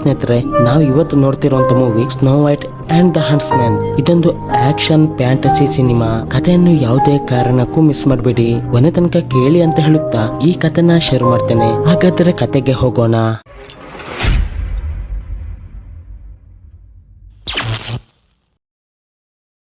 ಸ್ನೇಹಿತರೆ, ನಾವು ಇವತ್ತು ನೋಡ್ತಿರುವಂತ movie Snow White and the Huntsman ಇದೊಂದು ಆಕ್ಷನ್ ಫ್ಯಾಂಟಸಿ ಸಿನಿಮಾ ಕಥೆಯನ್ನು ಯಾವುದೇ ಕಾರಣಕ್ಕೂ ಮಿಸ್ ಮಾಡಬೇಡಿ. ಕೊನೆ ತನಕ ಕೇಳಿ ಅಂತ ಹೇಳುತ್ತಾ ಈ ಕಥೆನ ಶೇರ್ ಮಾಡ್ತೇನೆ. ಹಾಗಾದ್ರೆ ಕತೆಗೆ ಹೋಗೋಣ.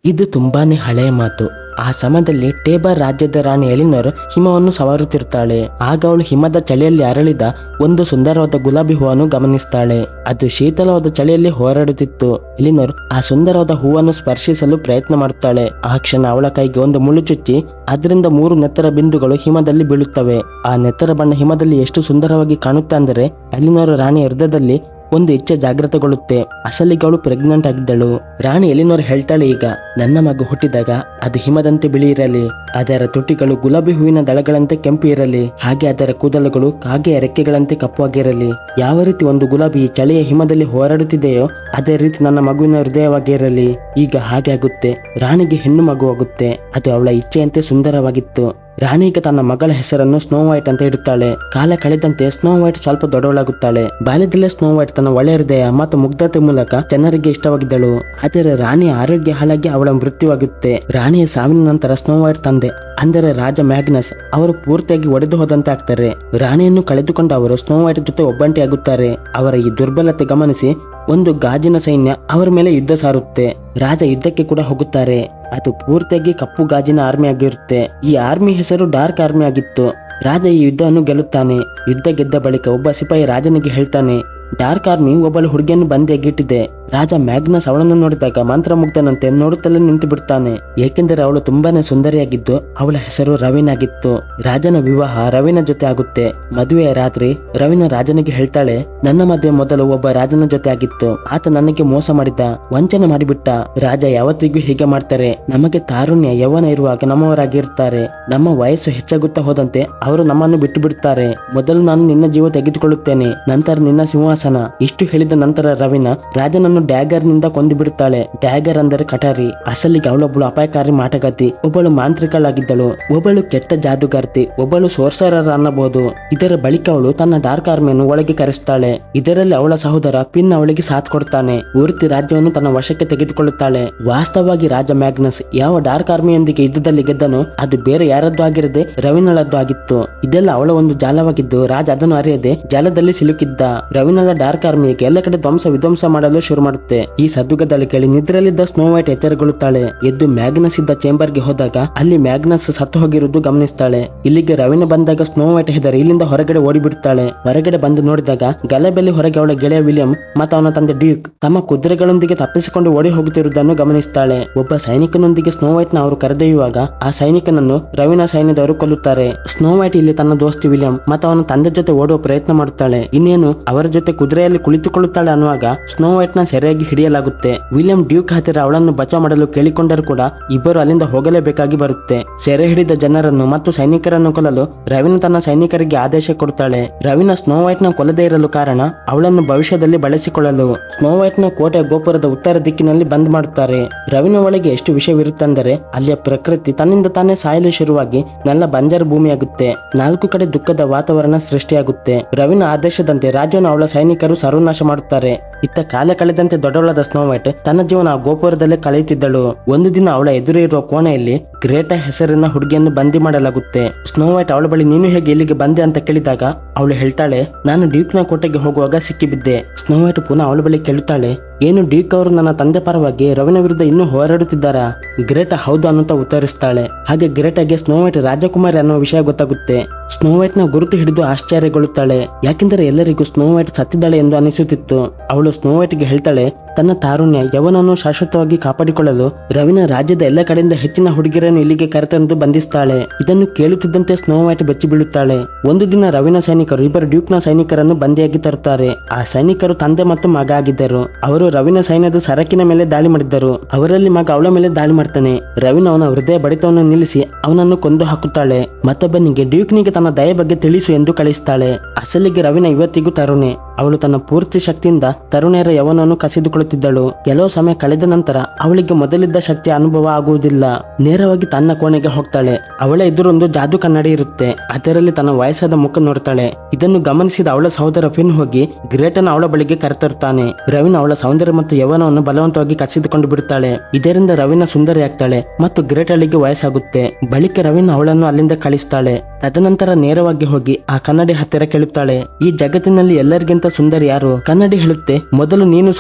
ಇದು ತುಂಬಾನೇ ಹಳೆಯ ಮಾತು. ಆ ಸಮಯದಲ್ಲಿ ಟೇಬರ್ ರಾಜ್ಯದ ರಾಣಿ ಎಲಿನೋರ್ ಹಿಮವನ್ನು ಸವಾರುತ್ತಿರ್ತಾಳೆ ಆಗ ಅವಳು ಹಿಮದ ಚಳಿಯಲ್ಲಿ ಅರಳಿದ ಒಂದು ಸುಂದರವಾದ ಗುಲಾಬಿ ಹೂವನ್ನು ಗಮನಿಸ್ತಾಳೆ. ಅದು ಶೀತಲವಾದ ಚಳಿಯಲ್ಲಿ ಹೋರಾಡುತ್ತಿತ್ತು. ಎಲಿನೋರ್ ಆ ಸುಂದರವಾದ ಹೂವನ್ನು ಸ್ಪರ್ಶಿಸಲು ಪ್ರಯತ್ನ ಮಾಡುತ್ತಾಳೆ. ಆ ಕ್ಷಣ ಅವಳ ಕೈಗೆ ಒಂದು ಮುಳ್ಳು ಚುಚ್ಚಿ, ಅದರಿಂದ ಮೂರು ನೆತ್ತರ ಬಿಂದುಗಳು ಹಿಮದಲ್ಲಿ ಬೀಳುತ್ತವೆ. ಆ ನೆತ್ತರ ಬಣ್ಣ ಹಿಮದಲ್ಲಿ ಎಷ್ಟು ಸುಂದರವಾಗಿ ಕಾಣುತ್ತೆ ಅಂದರೆ, ಎಲಿನೋರ್ ರಾಣಿ ಹೃದಯದಲ್ಲಿ ಒಂದು ಇಚ್ಛೆ ಜಾಗೃತಗೊಳ್ಳುತ್ತೆ ಅಸಲಿಗಳು ಪ್ರೆಗ್ನೆಂಟ್ ಆಗಿದ್ದಳು. ರಾಣಿ ಎಲಿನೋರ್ ಹೇಳ್ತಾಳೆ ಈಗ? ನನ್ನ ಮಗು ಹುಟ್ಟಿದಾಗ ಅದು ಹಿಮದಂತೆ ಬಿಳಿ ಇರಲಿ ಅದರ ತುಟಿಗಳು ಗುಲಾಬಿ ಹೂವಿನ ದಳಗಳಂತೆ ಕೆಂಪು ಇರಲಿ. ಹಾಗೆ ಅದರ ಕೂದಲುಗಳು ಕಾಗೆಯ ರೆಕ್ಕೆಗಳಂತೆ ಕಪ್ಪುವಾಗಿರಲಿ ಯಾವ ರೀತಿ ಒಂದು ಗುಲಾಬಿ ಚಳಿಯ ಹಿಮದಲ್ಲಿ ಹೋರಾಡುತ್ತಿದೆಯೋ ಅದೇ ರೀತಿ ನನ್ನ ಮಗುವಿನ ಹೃದಯವಾಗಿರಲಿ ಈಗ ಹಾಗೆ ಆಗುತ್ತೆ. ರಾಣಿಗೆ ಹೆಣ್ಣು ಮಗು ಆಗುತ್ತೆ. ಅದು ಅವಳ ಇಚ್ಛೆಯಂತೆ ಸುಂದರವಾಗಿತ್ತು. ರಾಣಿ ಈಗ ತನ್ನ ಮಗಳ ಹೆಸರನ್ನು ಸ್ನೋ ವೈಟ್ ಅಂತ ಇಡುತ್ತಾಳೆ. ಕಾಲ ಕಳೆದಂತೆ ಸ್ನೋ ವೈಟ್ ಸ್ವಲ್ಪ ದೊಡ್ಡವಳಾಗುತ್ತಾಳೆ. ಬಾಲ್ಯದಲ್ಲೇ ಸ್ನೋ ವೈಟ್ ತನ್ನ ಒಳ್ಳೆಯ ಹೃದಯ ಮತ್ತು ಮುಗ್ಧತೆ ಮೂಲಕ ಜನರಿಗೆ ಇಷ್ಟವಾಗಿದ್ದಳು. ಆದರೆ ರಾಣಿಯ ಆರೋಗ್ಯ ಹಾಳಾಗಿ ಅವಳ ಮೃತ್ಯುವಾಗುತ್ತೆ. ರಾಣಿಯ ಸಾವಿನ ನಂತರ ಸ್ನೋ ವೈಟ್ ತಂದೆ, ಅಂದರೆ ರಾಜ ಮ್ಯಾಗ್ನಸ್, ಅವರು ಪೂರ್ತಿಯಾಗಿ ಒಡೆದು ಹೋದಂತೆ ಆಗ್ತಾರೆ. ರಾಣಿಯನ್ನು ಕಳೆದುಕೊಂಡ ಅವರು ಸ್ನೋ ವೈಟ್ ಜೊತೆ ಒಬ್ಬಂಟಿಯಾಗುತ್ತಾರೆ ಅವರ ಈ ದುರ್ಬಲತೆ ಗಮನಿಸಿ ಒಂದು ಗಾಜಿನ ಸೈನ್ಯ ಅವರ ಮೇಲೆ ಯುದ್ಧ ಸಾರುತ್ತೆ. ರಾಜ ಯುದ್ಧಕ್ಕೆ ಕೂಡ ಹೋಗುತ್ತಾರೆ. ಅದು ಪೂರ್ತಿಯಾಗಿ ಕಪ್ಪು ಗಾಜಿನ ಆರ್ಮಿ ಆಗಿರುತ್ತೆ. ಈ ಆರ್ಮಿ ಹೆಸರು ಡಾರ್ಕ್ ಆರ್ಮಿ ಆಗಿತ್ತು. ರಾಜ ಈ ಯುದ್ಧವನ್ನು ಗೆಲ್ಲುತ್ತಾನೆ. ಯುದ್ಧ ಗೆದ್ದ ಬಳಿಕ ಒಬ್ಬ ಸಿಪಾಯಿ ರಾಜನಿಗೆ ಹೇಳ್ತಾನೆ ಡಾರ್ಕ್ ಆರ್ಮಿ ಒಬ್ಬಳು ಹುಡುಗಿಯನ್ನು ಬಂದಿಯಾಗಿಟ್ಟಿದೆ ರಾಜ ಮ್ಯಾಗ್ನಸ್ ಅವಳನ್ನು ನೋಡಿದಾಗ ಮಂತ್ರಮುಗ್ಧನಂತೆ ನೋಡುತ್ತಲೇ ನಿಂತು ಬಿಡ್ತಾನೆ. ಏಕೆಂದರೆ ಅವಳು ತುಂಬಾನೇ ಸುಂದರಿಯಾಗಿದ್ದು, ಅವಳ ಹೆಸರು ರವಿನ ಆಗಿತ್ತು ರಾಜನ ವಿವಾಹ ರವಿನ ಜೊತೆ ಆಗುತ್ತೆ. ಮದುವೆಯ ರಾತ್ರಿ ರವಿನ ರಾಜನಿಗೆ ಹೇಳ್ತಾಳೆ, ನನ್ನ ಮದುವೆ ಮೊದಲು ಒಬ್ಬ ರಾಜನ ಜೊತೆ ಆಗಿತ್ತು. ಆತ ನನಗೆ ಮೋಸ ಮಾಡಿದ್ದ ವಂಚನೆ ಮಾಡಿಬಿಟ್ಟ. ರಾಜ ಯಾವತ್ತಿಗೂ ಹೀಗೆ ಮಾಡ್ತಾರೆ. ನಮಗೆ ತಾರುಣ್ಯ ಯೌವನ ಇರುವಾಗ ನಮ್ಮವರಾಗಿರ್ತಾರೆ. ನಮ್ಮ ವಯಸ್ಸು ಹೆಚ್ಚಾಗುತ್ತಾ ಹೋದಂತೆ ಅವರು ನಮ್ಮನ್ನು ಬಿಟ್ಟು ಬಿಡುತ್ತಾರೆ ಮೊದಲು ನಾನು ನಿನ್ನ ಜೀವ ತೆಗೆದುಕೊಳ್ಳುತ್ತೇನೆ. ನಂತರ ನಿನ್ನ ಸಿಂಹಾಸನ. ಇಷ್ಟು ಹೇಳಿದ ನಂತರ ರವಿನ ರಾಜನನ್ನು ಡ್ಯಾಗರ್ನಿಂದ ಕೊಂದು ಬಿಡುತ್ತಾಳೆ. ಡ್ಯಾಗರ್ ಅಂದರೆ ಕಟಾರಿ. ಅಸಲಿಗೆ ಅವಳೊಬ್ಬಳು ಅಪಾಯಕಾರಿ ಮಾಟಗಾತಿ ಒಬ್ಬಳು ಮಾಂತ್ರಿಕಳಾಗಿದ್ದಳು. ಒಬ್ಬಳು ಕೆಟ್ಟ ಜಾದುಗಾರ್ತಿ. ಒಬ್ಬಳು ಸೋರ್ಸರರ ಅನ್ನಬಹುದು ಇದರ ಬಳಿಕ ಅವಳು ತನ್ನ ಡಾರ್ಕ್ ಆರ್ಮಿಯನ್ನು ಒಳಗೆ ಕರೆಸ್ತಾಳೆ. ಇದರಲ್ಲಿ ಅವಳ ಸಹೋದರ ಪಿನ್ ಅವಳಿಗೆ ಸಾಥ್ ಕೊಡ್ತಾನೆ. ಪೂರ್ತಿ ರಾಜ್ಯವನ್ನು ತನ್ನ ವಶಕ್ಕೆ ತೆಗೆದುಕೊಳ್ಳುತ್ತಾಳೆ. ವಾಸ್ತವವಾಗಿ ರಾಜ ಮ್ಯಾಗ್ನಸ್ ಯಾವ ಡಾರ್ಕ್ ಆರ್ಮಿಯೊಂದಿಗೆ ಯುದ್ಧದಲ್ಲಿ ಗೆದ್ದನು ಅದು ಬೇರೆ ಯಾರದ್ದು ಆಗಿರದೆ ರವಿನಳದ್ದು ಆಗಿತ್ತು. ಇದೆಲ್ಲ ಅವಳ ಒಂದು ಜಾಲವಾಗಿದ್ದು ರಾಜ ಅದನ್ನು ಅರಿಯದೆ ಜಾಲದಲ್ಲಿ ಸಿಲುಕಿದ್ದ. ರವಿನಳ ಡಾರ್ಕ್ ಆರ್ಮಿಗೆ ಎಲ್ಲ ಕಡೆ ಧ್ವಂಸ ವಿಧ್ವಂಸ ಮಾಡಲು ಶುರು ಮಾಡುತ್ತೆ. ಈ ಸದ್ದುಗದಲ್ಲಿ ಕೇಳಿ ನಿದ್ರಲ್ಲಿದ್ದ ಸ್ನೋ ವೈಟ್ ಎಚ್ಚರಗೊಳ್ಳುತ್ತಾಳೆ. ಎದ್ದು ಮ್ಯಾಗ್ನಸ್ ಇದ್ದ ಚೇಂಬರ್ಗೆ ಹೋದಾಗ ಅಲ್ಲಿ ಮ್ಯಾಗ್ನಸ್ ಸತ್ತು ಹೋಗಿರುವುದು ಗಮನಿಸ್ತಾಳೆ. ಇಲ್ಲಿಗೆ ರವಿನ ಬಂದಾಗ ಸ್ನೋ ವೈಟ್ ಹೆದರಿ ಇಲ್ಲಿಂದ ಹೊರಗಡೆ ಓಡಿಬಿಡುತ್ತಾಳೆ ಹೊರಗಡೆ ಬಂದು ನೋಡಿದಾಗ ಗಲಭೆಯಲ್ಲಿ ಹೊರಗೆ ಅವಳ ಗೆಳೆಯ ವಿಲಿಯಂ ಮತ್ತು ಅವನ ತಂದೆ ಡ್ಯೂಕ್ ತಮ್ಮ ಕುದುರೆಗಳೊಂದಿಗೆ ತಪ್ಪಿಸಿಕೊಂಡು ಓಡಿ ಹೋಗುತ್ತಿರುವುದನ್ನು ಗಮನಿಸ್ತಾಳೆ. ಒಬ್ಬ ಸೈನಿಕನೊಂದಿಗೆ ಸ್ನೋ ವೈಟ್ನ ಅವರು ಕರೆದೊಯ್ಯುವಾಗ ಆ ಸೈನಿಕನನ್ನು ರವಿನ ಸೈನ್ಯದವರು ಕೊಲ್ಲುತ್ತಾರೆ. ಸ್ನೋ ವೈಟ್ ಇಲ್ಲಿ ತನ್ನ ದೋಸ್ತಿ ವಿಲಿಯಂ ಮತ್ತು ಅವನ ತಂದೆ ಜೊತೆ ಓಡುವ ಪ್ರಯತ್ನ ಮಾಡುತ್ತಾಳೆ. ಇನ್ನೇನು ಅವರ ಜೊತೆ ಕುದುರೆಯಲ್ಲಿ ಕುಳಿತುಕೊಳ್ಳುತ್ತಾಳೆ ಅನ್ನುವಾಗ ಸ್ನೋ ವೈಟ್ನ ಸೆರೆಯಾಗಿ ಹಿಡಿಯಲಾಗುತ್ತೆ. ವಿಲಿಯಂ ಡ್ಯೂಕ್ ಹತ್ತಿರ ಅವಳನ್ನು ಬಚಾವ್ ಮಾಡಲು ಕೇಳಿಕೊಂಡರೂ ಕೂಡ ಇಬ್ಬರು ಅಲ್ಲಿಂದ ಹೋಗಲೇಬೇಕಾಗಿ ಬರುತ್ತೆ. ಸೆರೆ ಹಿಡಿದ ಜನರನ್ನು ಮತ್ತು ಸೈನಿಕರನ್ನು ಕೊಲ್ಲಲು ರವಿನ ತನ್ನ ಸೈನಿಕರಿಗೆ ಆದೇಶ ಕೊಡುತ್ತಾಳೆ ರವಿನ ಸ್ನೋ ವೈಟ್ನ ಕೊಲ್ಲದೇ ಇರಲು ಕಾರಣ ಅವಳನ್ನು ಭವಿಷ್ಯದಲ್ಲಿ ಬಳಸಿಕೊಳ್ಳಲು ಸ್ನೋ ವೈಟ್ನ ಕೋಟೆ ಗೋಪುರದ ಉತ್ತರ ದಿಕ್ಕಿನಲ್ಲಿ ಬಂದ್ ಮಾಡುತ್ತಾರೆ. ರವಿನ ಒಳಗೆ ಎಷ್ಟು ವಿಷಯವಿರುತ್ತಂದರೆ ಅಲ್ಲಿಯ ಪ್ರಕೃತಿ ತನ್ನಿಂದ ತಾನೇ ಸಾಯಲು ಶುರುವಾಗಿ ನನ್ನ ಬಂಜರು ಭೂಮಿಯಾಗುತ್ತೆ. ನಾಲ್ಕು ಕಡೆ ದುಃಖದ ವಾತಾವರಣ ಸೃಷ್ಟಿಯಾಗುತ್ತೆ. ರವಿನ ಆದೇಶದಂತೆ ರಾಜ್ಯವನ್ನು ಅವಳ ಸೈನಿಕರು ಸರ್ವನಾಶ ಮಾಡುತ್ತಾರೆ. ಇತ್ತ ಕಾಲ ಕಳೆದಂತೆ ದೊಡ್ಡವಳಾದ ಸ್ನೋ ವೈಟ್ ತನ್ನ ಜೀವನ ಗೋಪುರದಲ್ಲೇ ಕಳೆಯುತ್ತಿದ್ದಳು. ಒಂದು ದಿನ ಅವಳ ಎದುರು ಇರುವ ಕೋಣೆಯಲ್ಲಿ ಗ್ರೇಟ ಹೆಸರಿನ ಹುಡುಗಿಯನ್ನು ಬಂದಿ ಮಾಡಲಾಗುತ್ತೆ. ಸ್ನೋ ವೈಟ್ ಅವಳ ಬಳಿ ನೀನು ಹೇಗೆ ಇಲ್ಲಿಗೆ ಬಂದೆ ಅಂತ ಕೇಳಿದಾಗ ಅವಳು ಹೇಳ್ತಾಳೆ, ನಾನು ಡ್ಯೂಕ್ನ ಕೋಟೆಗೆ ಹೋಗುವಾಗ ಸಿಕ್ಕಿಬಿದ್ದೆ. ಸ್ನೋ ವೈಟ್ ಪುನಃ ಅವಳ ಬಳಿ ಕೇಳುತ್ತಾಳೆ ಏನು ಡೀಕ್ ಅವರು ನನ್ನ ತಂದೆ ಪರವಾಗಿ ರವಿನ ವಿರುದ್ಧ ಇನ್ನೂ ಹೋರಾಡುತ್ತಿದ್ದಾರಾ? ಗ್ರೇಟ ಹೌದು ಅನ್ನುತ್ತಾ ಉತ್ತರಿಸ್ತಾಳೆ. ಹಾಗೆ ಗ್ರೇಟಾಗೆ ಸ್ನೋ ವೈಟ್ ರಾಜಕುಮಾರಿ ಅನ್ನೋ ವಿಷಯ ಗೊತ್ತಾಗುತ್ತೆ. ಸ್ನೋ ವೈಟ್ನ ಗುರುತು ಹಿಡಿದು ಆಶ್ಚರ್ಯಗೊಳ್ಳುತ್ತಾಳೆ. ಯಾಕೆಂದರೆ ಎಲ್ಲರಿಗೂ ಸ್ನೋ ವೈಟ್ ಸತ್ತಿದ್ದಾಳೆ ಎಂದು ಅನಿಸುತ್ತಿತ್ತು. ಅವಳು ಸ್ನೋ ವೈಟ್ಗೆ ಹೇಳ್ತಾಳೆ ತನ್ನ ತಾರುಣ್ಯ ಯವನನ್ನು ಶಾಶ್ವತವಾಗಿ ಕಾಪಾಡಿಕೊಳ್ಳಲು ರವಿನ ರಾಜ್ಯದ ಎಲ್ಲ ಕಡೆಯಿಂದ ಹೆಚ್ಚಿನ ಹುಡುಗಿಯರನ್ನು ಇಲ್ಲಿಗೆ ಕರೆತಂದು ಬಂಧಿಸ್ತಾಳೆ. ಇದನ್ನು ಕೇಳುತ್ತಿದ್ದಂತೆ ಸ್ನೋ ವೈಟ್ ಬೆಚ್ಚಿ ಬೀಳುತ್ತಾಳೆ. ಒಂದು ದಿನ ರವಿನ ಸೈನಿಕರು, ಇಬ್ಬರು ಡ್ಯೂಕ್ನ ಸೈನಿಕರನ್ನು ಬಂದಿಯಾಗಿ ತರುತ್ತಾರೆ. ಆ ಸೈನಿಕರು ತಂದೆ ಮತ್ತು ಮಗ ಆಗಿದ್ದರು. ಅವರು ರವಿನ ಸೈನ್ಯದ ಸರಕಿನ ಮೇಲೆ ದಾಳಿ ಮಾಡಿದ್ದರು. ಅವರಲ್ಲಿ ಮಗ ಅವಳ ಮೇಲೆ ದಾಳಿ ಮಾಡ್ತಾನೆ. ರವಿನ ಅವನ ಹೃದಯ ಬಡಿತವನ್ನು ನಿಲ್ಲಿಸಿ ಅವನನ್ನು ಕೊಂದು ಹಾಕುತ್ತಾಳೆ. ಮತ್ತೊಬ್ಬನಿಗೆ ಡ್ಯೂಕ್ನಿಗೆ ತನ್ನ ದಯ ಬಗ್ಗೆ ತಿಳಿಸು ಎಂದು ಕಳಿಸುತ್ತಾಳೆ ಅಸಲಿಗೆ ರವಿನ ಇವತ್ತಿಗೂ ತರುಣೆ. ಅವಳು ತನ್ನ ಪೂರ್ತಿ ಶಕ್ತಿಯಿಂದ ತರುಣೆಯರ ಯವನನ್ನು ಯವನವನ್ನು ಕಸಿದುಕೊಳ್ಳುತ್ತಿದ್ದಳು ಕೆಲವು ಸಮಯ ಕಳೆದ ನಂತರ ಅವಳಿಗೆ ಮೊದಲಿದ್ದ ಶಕ್ತಿಯ ಅನುಭವ ಆಗುವುದಿಲ್ಲ. ನೇರವಾಗಿ ತನ್ನ ಕೋಣೆಗೆ ಹೋಗ್ತಾಳೆ. ಅವಳ ಎದುರೊಂದು ಜಾದು ಕನ್ನಡಿ ಇರುತ್ತೆ. ಅದರಲ್ಲಿ ತನ್ನ ವಯಸ್ಸಾದ ಮುಖ ನೋಡ್ತಾಳೆ. ಇದನ್ನು ಗಮನಿಸಿದ ಅವಳ ಸಹೋದರ ಫಿನ್ ಹೋಗಿ ಗ್ರೇಟನ್ ಅವಳ ಬಳಿಗೆ ಕರೆತರುತ್ತಾನೆ. ರವಿನ ಅವಳ ಸೌಂದರ್ಯ ಮತ್ತು ಯವನವನ್ನು ಬಲವಂತವಾಗಿ ಕಸಿದುಕೊಂಡು ಬಿಡುತ್ತಾಳೆ ಇದರಿಂದ ರವಿನ ಸುಂದರಿಯಾಗ್ತಾಳೆ ಮತ್ತು ಗ್ರೇಟಳಿಗೆ ವಯಸ್ಸಾಗುತ್ತೆ. ಬಳಿಕ ರವಿನ ಅವಳನ್ನು ಅಲ್ಲಿಂದ ಕಳಿಸ್ತಾಳೆ. ತದನಂತರ ನೇರವಾಗಿ ಹೋಗಿ ಆ ಕನ್ನಡಿ ಹತ್ತಿರ ಕೇಳುತ್ತಾಳೆ. ಈ ಜಗತ್ತಿನಲ್ಲಿ ಎಲ್ಲರಿಗಿಂತ ಸುಂದರಿ ಯಾರು? ಕನ್ನಡಿ ಹೇಳುತ್ತೆ, ಮೊದಲು ನೀನು